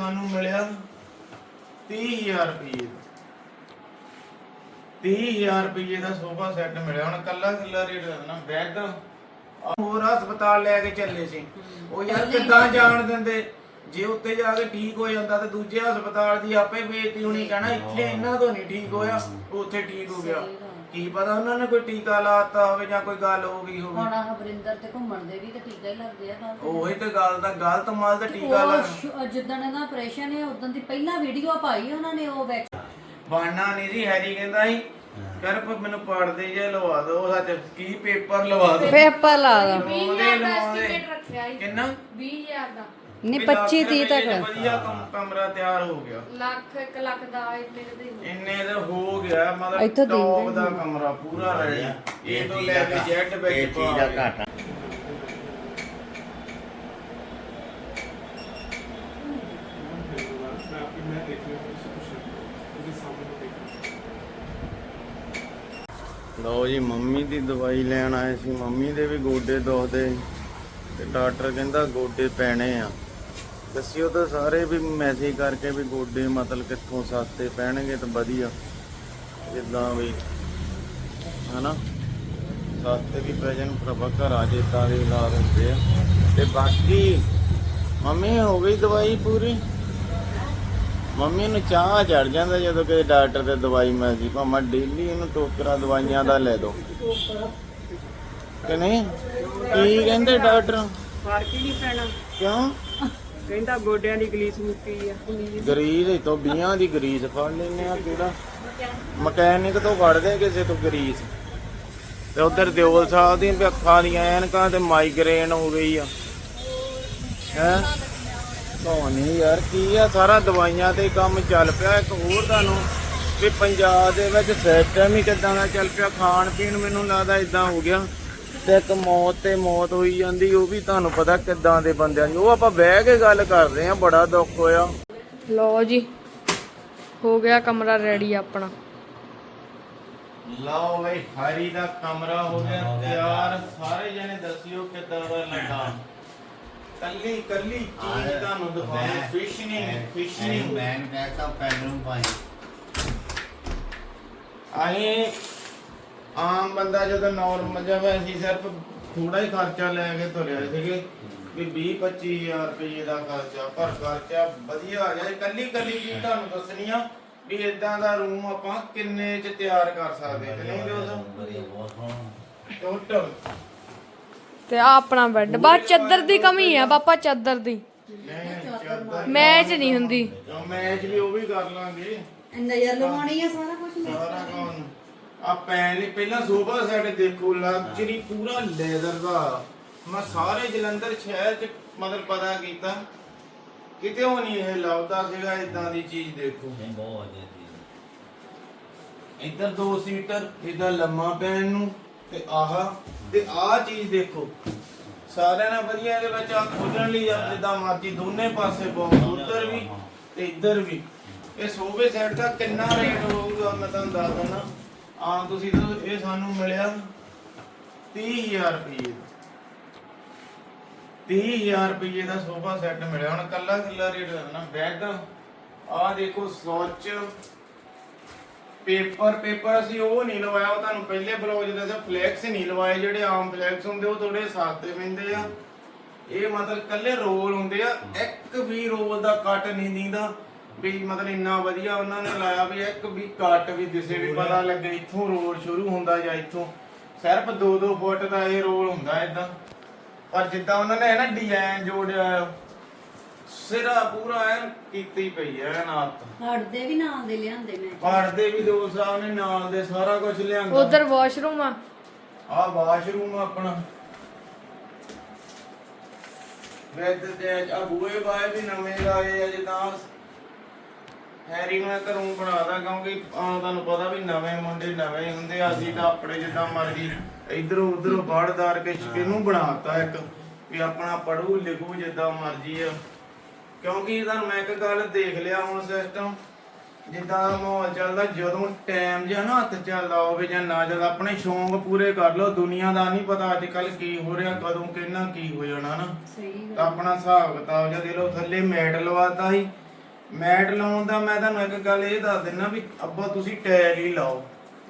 ਸਾਨੂੰ ਮਿਲਿਆ 30000 ਰੁਪਏ 30000 ਰੁਪਏ ਦਾ ਸੋਫਾ ਸੈੱਟ ਮਿਲਿਆ। ਹੁਣ ਕੱਲਾ ਕੱਲਾ ਰੇਟ ਨਾ ਬੈੱਡ। ਹੋਰ ਹਸਪਤਾਲ ਲੈ ਕੇ ਚੱਲੇ ਸੀ। ਉਹ ਯਾਰ ਕਿੱਦਾਂ ਜਾਣ ਦਿੰਦੇ? ਜੇ ਉੱਤੇ ਜਾ ਕੇ ਠੀਕ ਹੋ ਜਾਂਦਾ ਤੇ ਦੂਜੇ ਹਸਪਤਾਲ ਦੀ ਆਪੇ ਬੇਇੱਜ਼ਤੀ ਹੋਣੀ ਕਹਿਣਾ ਇੱਥੇ ਇਹਨਾਂ ਤੋਂ ਨਹੀਂ ਠੀਕ ਹੋਇਆ ਉੱਥੇ ਠੀਕ ਹੋ ਗਿਆ। ਕੀ ਪਤਾ ਉਹਨਾਂ ਨੇ ਕੋਈ ਟੀਕਾ ਲਾਤਾ ਹੋਵੇ ਜਾਂ ਕੋਈ ਗੱਲ ਹੋ ਗਈ ਹੋਵੇ। ਹੁਣ ਆਹ ਵਰਿੰਦਰ ਤੇ ਘੁੰਮਣ ਦੇ ਵੀ ਤੇ ਟੀਕਾ ਹੀ ਲੱਗਦੇ ਆ ਨਾਲ। ਉਹੀ ਤੇ ਗੱਲ ਦਾ ਗਲਤ ਮਾਲ ਦਾ ਟੀਕਾ ਲਾ ਉਹ ਸ਼- ਜਿੱਦਣ ਇਹਦਾ ਆਪਰੇਸ਼ਨ ਹੈ ਉਦੋਂ ਦੀ ਪਹਿਲਾਂ ਵੀਡੀਓ ਪਾਈ ਉਹਨਾਂ ਨੇ ਉਹ ਵੈਕ ਬਾਣਾ ਨਹੀਂ ਜੀ ਹੈਰੀ ਕਹਿੰਦਾ ਸੀ ਕਰ ਪ- ਮੈਨੂੰ ਪੜਦੇ ਜੇ ਲਵਾ ਦੋ ਸੱਚ ਕੀ ਪੇਪਰ ਲਵਾ ਦੋ? ਪੇਪਰ ਲਾ ਦੋ। ਲਵਾਉਂਦੇ ਲਵਾਉਂਦੇ। ਕਿੰਨਾ? 20000 ਦਾ। ਨਹੀਂ ਵੀ 25 ਲੱਖ 30 ਰੁਪਏ ਤੱਕ। ਚ ਵਧੀਆ ਕਮ- ਕਮਰਾ ਤਿਆਰ ਹੋ ਗਿਆ। ਲੱਖ 1 ਲੱਖ ਦਾ ਇੰਨੇ ਦੇ ਦੇ ਇੰਨੇ ਦਾ ਹੋ ਗਿਆ ਇੱਥੋਂ ਮਤਲਬ ਦਿੰਦੇ ਟੌਪ ਦਾ ਕਮਰਾ ਪੂਰਾ ਰੈਡੀ ਇਹ ਤੋਂ ਲੈ ਕੇ ਜੈਟ ਇਹ ਚੀਜ਼ ਦਾ ਘਾਟਾ। ਲਓ ਜੀ ਮੰਮੀ ਦੀ ਦਵਾਈ ਲੈਣ ਆਏ ਸੀ। ਮੰਮੀ ਦੇ ਵੀ ਗੋਡੇ ਦੁਖਦੇ। ਤੇ ਡਾਕਟਰ ਕਹਿੰਦਾ ਗੋਡੇ ਪੈਣੇ ਆ। ਦੱਸਿਓ ਤਾਂ ਸਾਰੇ ਵੀ ਮੈਸੇਜ ਕਰਕੇ ਵੀ ਗੋਡੇ ਮਤਲਬ ਕਿੱਥੋਂ ਸਸਤੇ ਪੈਣਗੇ ਤਾਂ ਵਧੀਆ। ਜਿੱਦਾਂ ਵੀ ਹਨਾ? ਸਸਤੇ ਵੀ ਪੈ ਜਾਣ ਪ੍ਰਭਾ ਘਰ ਆ ਜੇ ਤਾਂ ਦੇ ਲਾ ਦਿੰਦੇ ਆ। ਤੇ ਬਾਕੀ ਮੰਮੀ ਹੋ ਗਈ ਦਵਾਈ ਪੂਰੀ? ਮੰਮੀ ਨੂੰ ਚਾਹ ਚੜ ਜਾਂਦਾ ਜਦੋਂ ਕਿਸੇ ਡਾਕਟਰ ਤੇ ਦਵਾਈ ਮਿਲਦੀ। ਭਾਵੇਂ ਡੇਲੀ ਇਹਨੂੰ ਟੋਕਰਾ ਦਵਾਈਆਂ ਦਾ ਲੈ ਦੋ। ਕਿ ਨਹੀਂ? ਕੀ ਕਹਿੰਦੇ ਡਾਕਟਰ? ਫ਼ਰਕ ਹੀ ਨਹੀਂ ਪੈਣਾ। ਕਿਉਂ? ਕਹਿੰਦਾ ਗੋਡਿਆਂ ਦੀ ਗਲੀਸ ਮੁੱਕੀ ਆ ਗਰੀਸ ਇਤੋਂ 20 ਦੀ ਗਰੀਸ ਫੜ ਲੈਨੇ ਆ ਕਿਹੜਾ? ਮਕੈਨਿਕ ਤੋਂ ਕੱਢਦੇ ਕਿਸੇ ਤੋਂ ਗਰੀਸ। ਤੇ ਉਧਰ ਦਿਓਲ ਸਾਹਿਬ ਦੀਆਂ ਅੱਖਾਂ ਦੀਆਂ ਐਨਕਾਂ ਤੇ ਮਾਈਗ੍ਰੇਨ ਹੋ ਗਈ ਆ। ਹੈ? ਨਹੀਂ ਯਾਰ ਕੀ ਆ, ਸਾਰਾ ਦਵਾਈਆਂ ਤੇ ਕੰਮ ਚੱਲ ਪਿਆ। ਇੱਕ ਹੋਰ ਤੁਹਾਨੂੰ ਵੀ ਪੰਜਾਬ ਦੇ ਵਿੱਚ ਸਿਸਟਮ ਹੀ ਕਿਦਾਂ ਦਾ ਚੱਲ ਪਿਆ ਖਾਣ ਪੀਣ ਮੈਨੂੰ ਲੱਗਦਾ ਇਦਾਂ ਹੋ ਗਿਆ। ਤੇ ਇੱਕ ਮੌਤ ਤੇ ਮੌਤ ਹੋਈ ਜਾਂਦੀ ਉਹ ਵੀ ਤੁਹਾਨੂੰ ਪਤਾ ਕਿਦਾਂ ਦੇ ਬੰਦਿਆਂ ਦੀ। ਉਹ ਆਪਾਂ ਬਹਿ ਕੇ ਗੱਲ ਕਰਦੇ ਆ ਬੜਾ ਦੁੱਖ ਹੋਇਆ। ਲਓ ਜੀ ਹੋ ਗਿਆ ਕਮਰਾ ਰੈਡੀ ਆਪਣਾ। ਲਓ ਬਈ ਹਰੀ ਦਾ ਕਮਰਾ ਹੋ ਗਿਆ ਤਿਆਰ। ਸਾਰੇ ਜਣੇ ਦੱਸਿਓ ਕਿਦਾਂ ਦਾ ਲੱਗਾ। ਕੱਲੀ ਕੱਲੀ ਚੀਜ਼ ਤੁਹਾਨੂੰ ਦਿਖਾਉਣੀ ਫਿਸ਼ਨਿੰਗ ਫਿਸ਼ਨਿੰਗ ਮੈਂ ਕਹਿੰਦਾ ਪੈਨਰੂਮ ਪਾਈ। ਅਸੀਂ ਆਮ ਬੰਦਾ ਜਦੋਂ ਨਾਰਮਲ ਜਿਹਾ ਅਸੀਂ ਸਿਰਫ ਥੋੜਾ ਹੀ ਖਰਚਾ ਲੈ ਕੇ ਤੁਰਿਆ ਸੀਗੇ ਵੀ 20 25000 ਰੁਪਏ ਦਾ ਖਰਚਾ ਪਰ ਖਰਚਾ ਵਧੀਆ ਆ ਗਿਆ। ਕੱਲੀ ਕੱਲੀ ਚੀਜ਼ ਤੁਹਾਨੂੰ ਦੱਸਣੀ ਆ ਵੀ ਇਦਾਂ ਦਾ ਰੂਮ ਆਪਾਂ ਕਿੰਨੇ ਚ ਤਿਆਰ ਕਰ ਸਕਦੇ ਤੇ ਨਹੀਂ ਦੋਸਤੋ ਟੋਟਲ ਤੇ ਆ ਆਪਣਾ ਬੈੱਡ ਬਸ ਚੱਦਰ ਦੀ ਕਮੀ ਆ ਪਾਪਾ ਚੱਦਰ ਦੀ। ਮੈਚ ਨਹੀਂ ਹੁੰਦੀ। ਮੈਚ ਵੀ ਉਹ ਵੀ ਕਰ ਲਾਂਗੇ। ਨਜ਼ਰ ਲਵਾਉਣੀ ਆ ਸਾਰਾ ਕੁਝ ਸਾਰਾ ਕੰਮ ਆ ਪੈਣ ਲਈ ਪਹਿਲਾਂ ਸੋਫਾ ਸੈੱਟ ਦੇਖੋ ਲਗਜ਼ਰੀ ਪੂਰਾ ਲੈਦਰ ਦਾ। ਮੈਂ ਸਾਰੇ ਜਲੰਧਰ ਸ਼ਹਿਰ ਚ ਮਤਲਬ ਪਤਾ ਕੀਤਾ। ਕਿਤੇ ਉਹ ਨਹੀਂ ਇਹ ਲੱਭਦਾ ਸੀਗਾ ਇਦਾਂ ਦੀ ਚੀਜ਼ ਦੇਖੋ। ਨਹੀਂ ਬਹੁਤ ਵਧੀਆ ਚੀਜ਼ ਇੱਧਰ ਦੋ ਸੀਟਰ ਇਹਦਾ ਲੰਮਾ ਪੈਣ ਨੂੰ ਤੇ ਆਹ। ਤੇ ਆਹ ਚੀਜ਼ ਦੇਖੋ। ਸਾਰਿਆਂ ਨਾਲ ਵਧੀਆ ਇਹਦੇ ਵਿੱਚ ਆ ਖੋਲਣ ਲਈ ਆ ਜਿੱਦਾਂ ਮਰਜ਼ੀ ਦੋਨੇ ਪਾਸੇ ਪਾਓ ਉੱਧਰ ਵੀ ਤੇ ਇੱਧਰ ਵੀ। ਇਹ ਸੋਫੇ ਸੈੱਟ ਦਾ ਕਿੰਨਾ ਰੇਟ ਹੋਊਗਾ ਮੈਂ ਤੁਹਾਨੂੰ ਦੱਸ ਦਿੰਦਾ। ਆ ਤੁਸੀਂ ਤਾਂ ਇਹ ਸਾਨੂੰ ਮਿਲਿਆ 30000 ਰੁਪਏ 30000 ਰੁਪਏ ਦਾ ਸੋਫਾ ਸੈੱਟ ਮਿਲਿਆ। ਹੁਣ ਕੱਲਾ ਕੱਲਾ ਰੇਟ ਨਾ ਬੈੱਡ ਆ ਦੇਖੋ ਸੌਚ ਪੇਪਰ ਪੇਪਰ ਅਸੀਂ ਉਹ ਨਹੀਂ ਲਵਾਇਆ, ਉਹ ਤੁਹਾਨੂੰ ਪਹਿਲੇ ਬਲੌਗ ਚ ਦੱਸਿਆ, ਫਲੈਕਸ ਨਹੀਂ ਲਵਾਏ। ਜਿਹੜੇ ਆਮ ਫਲੈਕਸ ਹੁੰਦੇ, ਉਹ ਥੋੜੇ ਸਸਤੇ ਪੈਂਦੇ ਆ। ਇਹ ਮਤਲਬ ਕੱਲੇ ਰੋਲ ਹੁੰਦੇ ਆ। ਇੱਕ ਵੀ ਰੋਲ ਦਾ ਕੱਟ ਨਹੀਂ ਦਿੰਦਾ। ਵੀ ਮਤਲਬ ਇੰਨਾ ਵਧੀਆ ਉਹਨਾਂ ਨੇ ਲਾਇਆ ਵੀ ਇੱਕ ਵੀ ਕੱਟ ਵੀ ਦਿਸੇ ਵੀ ਪਤਾ ਲੱਗੇ ਇੱਥੋਂ ਰੋਲ ਸ਼ੁਰੂ ਹੁੰਦਾ ਜਾਂ ਇੱਥੋਂ। ਸਿਰਫ 2-2 ਫੁੱਟ ਦਾ ਇਹ ਰੋਲ ਹੁੰਦਾ ਇਦਾਂ। ਪਰ ਜਿੱਦਾਂ ਉਹਨਾਂ ਨੇ ਨਾ ਡਿਜ਼ਾਈਨ ਜੋੜਿਆ ਆ, ਸਿਰਾ ਪੂਰਾ ਐਨ ਕੀਤੀ ਪਈ ਐ ਨਾਤ ਹੜਦੇ ਵੀ ਨਾਲ ਦੇ ਲਿਆਂਦੇ ਮੈਂ ਪੜਦੇ ਵੀ ਦੋ ਸਾਹਿਬ ਨੇ ਨਾਲ ਦੇ ਸਾਰਾ ਕੁਝ ਲਿਆਂਦਾ। ਉਧਰ ਵਾਸ਼ਰੂਮ ਆ। ਆ ਵਾਸ਼ਰੂਮ ਆਪਣਾ। ਵੈਦ ਤੇ ਆ ਬੂਏ ਬਾਏ ਵੀ ਨਵੇਂ ਲਾਏ ਆ ਜਿੱਦਾਂ ਹੈਰੀ ਮੈਂ ਘਰੋਂ ਬਣਾਦਾ ਕਿਉਂਕਿ ਆ ਤੁਹਾਨੂੰ ਪਤਾ ਵੀ ਨਵੇਂ ਮੁੰਡੇ ਨਵੇਂ ਹੀ ਹੁੰਦੇ ਆ ਅਸੀਂ ਤਾਂ ਆਪਣੇ ਜਿੱਦਾਂ ਮਰਜ਼ੀ ਇਧਰੋਂ ਉਧਰੋਂ ਪੜਦਾਰ ਕੇ ਕਿਹਨੂੰ ਬਣਾਤਾ ਇੱਕ ਵੀ ਆਪਣਾ ਪੜੂ ਲਿਖੂ ਜਿੱਦਾਂ ਮਰਜ਼ੀ ਆ। ਕਿਉਂਕਿ ਤੁਹਾਨੂੰ ਮੈਂ ਇੱਕ ਗੱਲ ਦੇਖ ਲਿਆ ਹੁਣ ਸਿਸਟਮ ਜਿੱਦਾਂ ਮਾਹੌਲ ਚੱਲਦਾ ਜਦੋਂ ਟਾਈਮ ਜਿਹਾ ਨਾ ਹੱਥ ਚੱਲਦਾ ਹੋਵੇ ਜਾਂ ਨਾ ਜਦ ਆਪਣੇ ਸ਼ੌਂਕ ਪੂਰੇ ਕਰ ਲਓ ਦੁਨੀਆ ਦਾ ਨਹੀਂ ਪਤਾ ਅੱਜ ਕੱਲ ਕੀ ਹੋ ਰਿਹਾ ਕਦੋਂ ਕਿੰਨਾ ਕੀ ਹੋ ਜਾਣਾ ਨਾ। ਸਹੀ ਤਾਂ ਆਪਣਾ ਹਿਸਾਬ ਕਿਤਾਬ ਜਿਹਾ ਦੇ ਲਓ ਥੱਲੇ ਮੈਟ ਲਵਾਤਾ ਸੀ ਮੈਟ ਲਾਉਣ ਦਾ ਮੈਂ ਤੁਹਾਨੂੰ ਇੱਕ ਗੱਲ ਇਹ ਦੱਸ ਦਿੰਨਾ ਵੀ ਅੱਬਾ ਤੁਸੀਂ ਟਾਇਲ ਹੀ ਲਾਓ।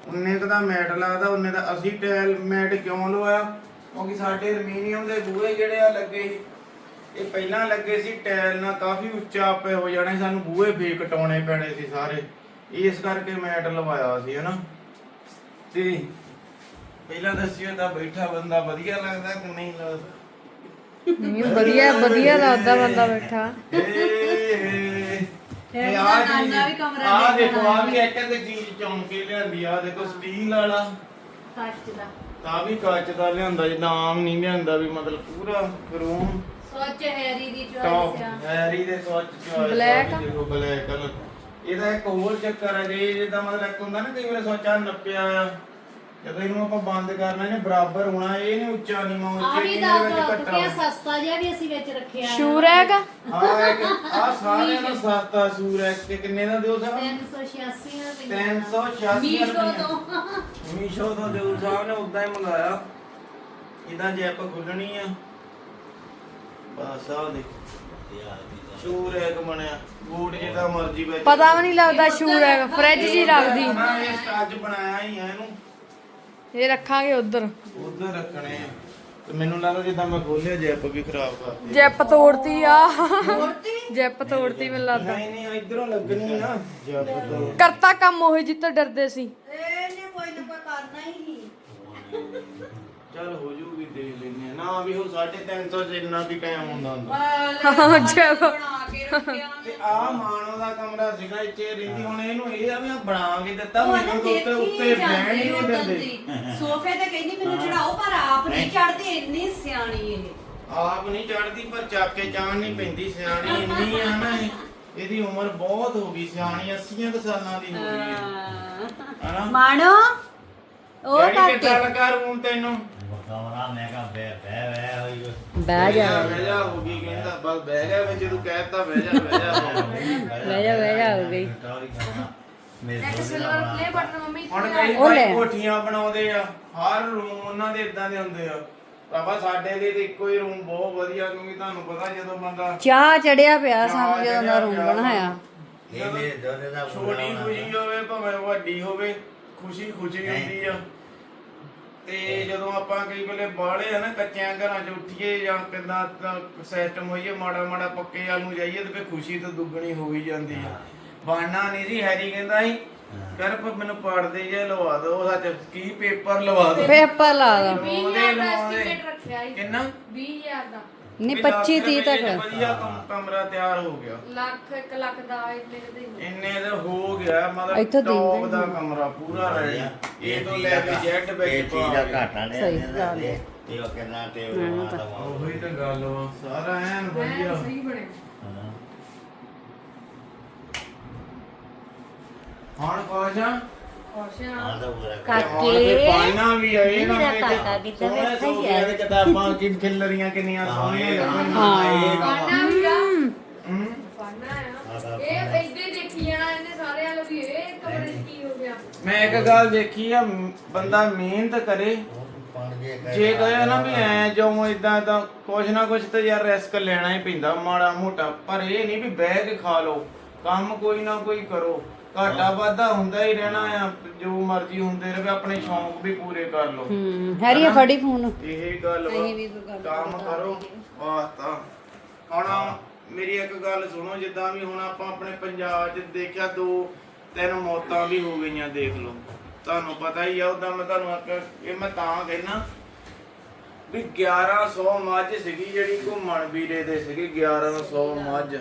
ਉਨੇ ਕੁ ਦਾ ਮੈਟ ਲਾਦਾ ਉਨੇ ਦਾ ਅਸੀਂ ਟਾਇਲ ਮੈਟ ਕਿਉਂ ਲਵਾਇਆ? ਕਿਉਂਕਿ ਸਾਡੇ ਅਲਮੀਨੀਅਮ ਦੇ ਬੂਹੇ ਜਿਹੜੇ ਆ ਲੱਗੇ ਸੀ ਇਹ ਪਹਿਲਾਂ ਲੱਗੇ ਸੀ ਟਾਇਲ ਨਾਲ ਕਾਫੀ ਉੱਚਾ ਆਪੇ ਹੋ ਜਾਣਾ ਸਾਨੂੰ ਬੂਹੇ ਫੇਰ ਕਟਾਉਣੇ ਪੈਣੇ ਸੀ ਸਾਰੇ। ਇਸ ਕਰਕੇ ਮੈਟ ਲਵਾਇਆ ਸੀ ਹਨਾ? ਤੇ ਪਹਿਲਾਂ ਦੱਸਿਓ ਤਾਂ ਬੈਠਾ ਬੰਦਾ ਵਧੀਆ ਲੱਗਦਾ ਕਿ ਨਹੀਂ ਲੱਗਦਾ? ਨਹੀਂ ਵਧੀਆ ਵਧੀਆ ਲੱਗਦਾ ਬੰਦਾ ਬੈਠਾ। ਇਹ ਇਹਦਾ ਨਾਨਾ ਵੀ ਕਮਰਾ ਆ ਦੇਖਣ ਦੇਖੋ ਆ ਵੀ ਇੱਕ ਇੱਕ ਚੀਜ਼ ਚੌਂਕ ਕੇ ਲਿਆਂਦੀ ਆ ਦੇਖੋ ਸਟੀਲ ਵਾਲਾ। ਕੱਚ ਦਾ। ਆ ਵੀ ਕੱਚ ਦਾ ਲਿਆਂਦਾ ਜਿੱਦਾਂ ਆਮ ਨਹੀਂ ਲਿਆਂਦਾ ਵੀ ਮਤਲਬ ਪੂਰਾ ਰੂਮ। ਸੋਚ ਹੈਰੀ ਦੀ ਟੌਪ ਚੋਇਸ ਆ। ਹੈਰੀ ਦੇ ਸਵੱਚ ਚੋਇਸ Black ਆ? ਦੇਖੋ ਬਲੈਕ ਕਲਰ ਇਹਦਾ ਇੱਕ ਹੋਰ ਚੱਕਰ ਹੈ ਜੇ ਜਿੱਦਾਂ ਮਤਲਬ ਇੱਕ ਹੁੰਦਾ ਨਾ ਕਈ ਵਾਰ ਸੋਚਾ ਨੱਪਿਆ ਆ। ਜਦੋਂ ਇਹਨੂੰ ਆਪਾਂ ਬੰਦ ਕਰਨਾ ਇਹਨੇ ਬਰਾਬਰ ਹੋਣਾ ਇਹ ਨਹੀਂ ਉੱਚਾ ਨਹੀਂ ਮਾ ਆ ਉੱਚੇ ਵੀ ਨਹੀਂ ਦਾ ਵਿੱਚ ਘੱਟਾ ਕੁਕਿਆ ਸਸਤਾ ਜਿਹਾ ਵੀ ਅਸੀਂ ਵਿੱਚ ਰੱਖਿਆ ਆ। ਸ਼ੂਰ ਹੈਗਾ? ਹਾਂ ਇੱਕ ਆ ਸਾਰਿਆਂ ਦਾ ਸਸਤਾ ਸੂਰ ਹੈ ਕਿ ਕਿੰਨੇ ਦਾ ਦਿਓ ਸਾਹਿਬ? 386 ਰੁਪਏ 386 ਮੀਸ਼ੋ ਰੁਪਏ ਤੋਂ। ਮੀਸ਼ੋ ਤੋਂ ਦਿਓ ਸਾਹਿਬ ਨੇ ਉਦਾਂ ਹੀ ਮੰਗਾਇਆ। ਇਹਦਾ ਜੈਪ ਖੁੱਲਣੀ ਆ। ਬਸ ਆ ਦੇ ਸ਼ੂਰ ਇੱਕ ਬਣਿਆ। ਬੂਟ ਜਿੱਦਾਂ ਮਰਜ਼ੀ ਵਿੱਚ। ਪਤਾ ਵੀ ਨਹੀਂ ਲੱਗਦਾ ਸ਼ੂਰ ਹੈਗਾ ਫ੍ਰਿਜ ਜੀ ਲੱਗਦੀ। ਨਾ ਇਹ ਸਟੱਜ ਬਣਾਇਆ ਹੀ ਆ ਇਹਨੂੰ। ਇਹ ਰੱਖਾਂਗੇ ਉਧਰ। ਉਧਰ ਰੱਖਣੇ ਤੇ ਮੈਨੂੰ ਲੱਗਦਾ ਜਿੱਦਾਂ ਮੈਂ ਖੋਲਿਆ ਜੈਪ ਵੀ ਖਰਾਬ ਕਰਤੀ ਜੈਪ ਤੋੜਤੀ ਆ। ਜੈਪ ਤੋੜਤੀ ਮੈਨੂੰ ਲੱਗਦਾ। ਨਹੀਂ ਨਹੀਂ ਇਧਰੋਂ ਲੱਗਣੀ ਨਾ। ਜੈਪ ਤੋਂ ਕਰਤਾ ਕੰਮ ਉਹੀ ਜਿੱਤੇ ਡਰਦੇ ਸੀ। ਇਹਨੇ ਕੋਈ ਨਾ ਕੋਈ ਕਰਨਾ ਹੀ ਨਹੀਂ। ਚੱਲ ਹੋ ਜੂਗੀ ਦੇਖ ਲੈਨੇ ਆ। ਨਾ ਵੀ ਉਹ 350 ਚ ਇੰਨਾ ਵੀ ਟਾਈਮ ਹੁੰਦਾ। ਹੁੰਦਾ ਜੈਪ ਬਣਾ ਕੇ ਰੱਖਿਆ ਤੇ ਆ ਮਾਨੋ ਦਾ ਕਮਰਾ ਸੀਗਾ ਇੱਥੇ ਰਹਿੰਦੀ ਹੁਣ ਇਹਨੂੰ ਇਹ ਆ ਵੀ ਆ ਬਣਾ ਕੇ ਦਿੱਤਾ ਉਹ ਨਾ ਮੈਨੂੰ ਤਾਂ ਉੱਤੇ ਉੱਤੇ ਬਹਿਣ ਹੀ ਜਾਂਦੇ ਨਹੀਂ ਦਿੰਦੇ। ਦੀ। ਸੋਫੇ ਤੇ ਕਹਿੰਦੀ ਮੈਨੂੰ ਚੜਾਓ ਪਰ ਆਪ ਨਹੀਂ ਚੜਦੀ ਇੰਨੀ ਸਿਆਣੀ ਇਹ। ਆਪ ਨਹੀਂ ਚੜਦੀ ਪਰ ਚੱਕ ਕੇ ਚਾਣ ਨਹੀਂ ਪੈਂਦੀ ਸਿਆਣੀ ਇੰਨੀ ਆ ਨਾ ਇਹ। ਇਹਦੀ ਉਮਰ ਬਹੁਤ ਹੋ ਗਈ ਸਿਆਣੀ 80 ਕੁ ਸਾਲਾਂ ਦੀ ਹੋ ਗਈ ਹੈ। ਹਨਾ? ਮਾਣੋ ਉਹ ਡੈਡੀ ਕਰਕੇ ਕਿੱਦਾਂ ਲੱਗਾ ਰੂਮ ਤੈਨੂੰ। ਕਮਰਾ ਮੈਂ ਕਾ ਬੈ ਬੈ ਬੈ ਹੋਈ ਬਹਿ ਜਾ। ਬਹਿ ਜਾ ਹੋ ਗਈ ਕਹਿੰਦਾ ਬਸ ਬਹਿ ਗਿਆ ਵਿੱਚ ਤੂੰ ਕਹਿਤਾ ਬਹਿ ਜਾ ਬਹਿ ਜਾ ਬਹਿ ਜਾ, ਬਹਿ ਜਾ, ਹੋ ਗਈ। ਮੇਰੇ ਇੱਕ ਸਿਲਵਰ ਪਲੇ ਬਟਨ ਮੰਮੀ ਹੁਣ ਕਈ ਉਹ ਲੈ। ਭਾਈ ਕੋਠੀਆਂ ਬਣਾਉਂਦੇ ਆ ਹਰ ਰੂਮ ਉਹਨਾਂ ਦੇ ਇਦਾਂ ਦੇ ਹੁੰਦੇ ਆ। ਬਾਬਾ ਸਾਡੇ ਲਈ ਤੇ ਇੱਕੋ ਹੀ ਰੂਮ ਬਹੁਤ ਵਧੀਆ ਕਿਉਂਕਿ ਤੁਹਾਨੂੰ ਪਤਾ ਜਦੋਂ ਬੰਦਾ ਚਾਹ ਚੜਿਆ ਪਿਆ ਸਾਨੂੰ ਜਦੋਂ ਦਾ ਰੂਮ ਬਣਾਇਆ। ਇਹ ਮੇਰੇ ਦੋਨੇ ਦਾ ਛੋਟੀ ਖੁਸ਼ੀ ਹੋਵੇ ਭਾਵੇਂ ਵੱਡੀ ਹੋਵੇ ਖੁਸ਼ੀ ਖੁਸ਼ੀ ਹੁੰਦੀ ਆ। ਤੇ ਜਦੋਂ ਆਪਾਂ ਕਈ ਵੇਲੇ ਬਾਹਲੇ ਆ ਨਾ ਕੱਚਿਆਂ ਘਰਾਂ 'ਚ ਉੱਠੀਏ ਜਾਂ ਕਿੰਨਾ ਸਿਸਟਮ ਹੋਈਏ ਮਾੜਾ ਮਾੜਾ ਪੱਕੇ ਵੱਲ ਨੂੰ ਜਾਈਏ ਤੇ ਫੇ ਖੁਸ਼ੀ ਤਾਂ ਦੁੱਗਣੀ ਹੋ ਹੀ ਜਾਂਦੀ ਆ। ਬਾਣਾ ਨਹੀਂ ਸੀ ਹੈਰੀ ਕਹਿੰਦਾ ਸੀ ਕਰ ਪਰ ਮੈਨੂੰ ਪੜਦੇ ਜੇ ਲਵਾ ਦੋ ਸੱਚ। ਕੀ ਪੇਪਰ ਲਵਾ ਦੋ? ਪੇਪਰ ਲਾ ਦੋ। ਲਵਾਉਂਦੇ ਲਵਾਉਂਦੇ ਰੱਖਿਆ ਸੀ। ਕਿੰਨਾ? 20000 ਦਾ। ਨਹੀਂ ਵੀ ਲੱਖ 25 30 ਰੁਪਏ 'ਚ ਤੱਕ ਵਧੀਆ ਕਮ- ਕਮਰਾ ਤਿਆਰ ਹੋ ਗਿਆ। ਲੱਖ 1 ਲੱਖ ਦਾ ਇੰਨੇ ਦੇ ਹੀ। ਇੰਨੇ ਦਾ ਹੋ ਗਿਆ ਮਤਲਬ ਇੱਥੋਂ ਟੌਪ ਦਿੰਦੇ ਦਾ ਕਮਰਾ ਪੂਰਾ ਰੈਡੀ ਇਹ ਤੋਂ ਲੈ ਕੇ ਜੈਟ ਇਹ ਵਿੱਚ ਚੀਜ਼ ਦਾ ਘਾਟਾ ਨਹੀਂ ਸਹੀ ਗੱਲ ਹੈ। ਇਹ ਉਹ ਉਹੀ ਤਾਂ ਗੱਲ ਵਾ। ਸਾਰਾ ਐਨ ਵਧੀਆ। ਸਹੀ ਬਣਿਆ। ਹਾਂ। ਹੁਣ ਕੋਸ਼ਾ ਤਾਂ ਕਾਕੇ। ਪਾਣਾ ਵੀ ਆਏ ਨਾ ਮੇਰਾ ਵਿੱਚ। ਕਾਕਾ ਕਿੱਦਾਂ ਸੋਹਣੇ ਬੈਠਾ ਹੀ ਸੋਫਿਆਂ ਦੇ ਕਿਤਾਬਾਂ ਕਿ ਖਿਲਰੀਆਂ ਕਿੰਨੀਆਂ ਸੋਹਣੀਆਂ ਲੱਗਣਗੀਆਂ ਹਾਂ। ਪਾਣਾ ਵੀ ਆ ਹੂੰ। ਪਾਣਾ ਆ ਇਹ ਇੱਦੇ ਦੇਖੀ ਜਾਣਾ ਇਹਨੇ ਸਾਰੇ ਵਾਲੇ ਵੀ ਇਹ ਕਮਰੇ 'ਚ ਕੀ ਹੋ ਗਿਆ? ਮੈਂ ਇੱਕ ਗੱਲ ਦੇਖੀ ਆ ਬੰਦਾ ਮਿਹਨਤ ਕਰੇ। ਜੇ ਕਹੇ ਨਾ ਵੀ ਐ ਜੋ ਇਦਾਂ ਤਾਂ ਕੁਛ ਨਾ ਕੁਛ ਤਾਂ ਯਾਰ ਰਿਸਕ ਲੈਣਾ ਹੀ ਪੈਂਦਾ ਮਾੜਾ ਮੋਟਾ। ਪਰ ਇਹ ਨਹੀਂ ਵੀ ਬਹਿ ਕੇ ਖਾ ਲਓ। ਕੰਮ ਕੋਈ ਨਾ ਕੋਈ ਕਰੋ। ਘਾਟਾ ਵਾਧਾ ਹੁੰਦਾ ਹੀ ਰਹਿਣਾ ਆ ਜੋ ਮਰਜ਼ੀ ਹੁੰਦੇ ਰਹੇ ਆਪਣੇ ਸ਼ੌਂਕ ਵੀ ਪੂਰੇ ਕਰ ਲਓ। ਹੂੰ ਹੈਰੀ ਆ ਫੜੀ ਫੋਨ? ਇਹ ਗੱਲ ਵਾ। ਕੰਮ ਕਰੋ। ਵਾਸਤਾ ਹੁਣ ਮੇਰੀ ਇੱਕ ਗੱਲ ਸੁਣੋ ਜਿੱਦਾਂ ਵੀ ਹੁਣ ਆਪਾਂ ਆਪਣੇ ਪੰਜਾਬ 'ਚ ਦੇਖਿਆ ਦੋ ਤਿੰਨ ਮੌਤਾਂ ਵੀ ਹੋ ਗਈਆਂ ਦੇਖ ਲਓ। ਤੁਹਾਨੂੰ ਪਤਾ ਹੀ ਆ ਉਦਾਂ ਮੈਂ ਤੁਹਾਨੂੰ ਆਖ ਇਹ ਮੈਂ ਤਾਂ ਕਹਿਣਾ ਵੀ 1100 ਮੱਝ ਸੀਗੀ ਜਿਹੜੀ ਘੁੰਮਣ ਵੀਰੇ ਦੇ ਸੀਗੇ 1100 ਮੱਝ।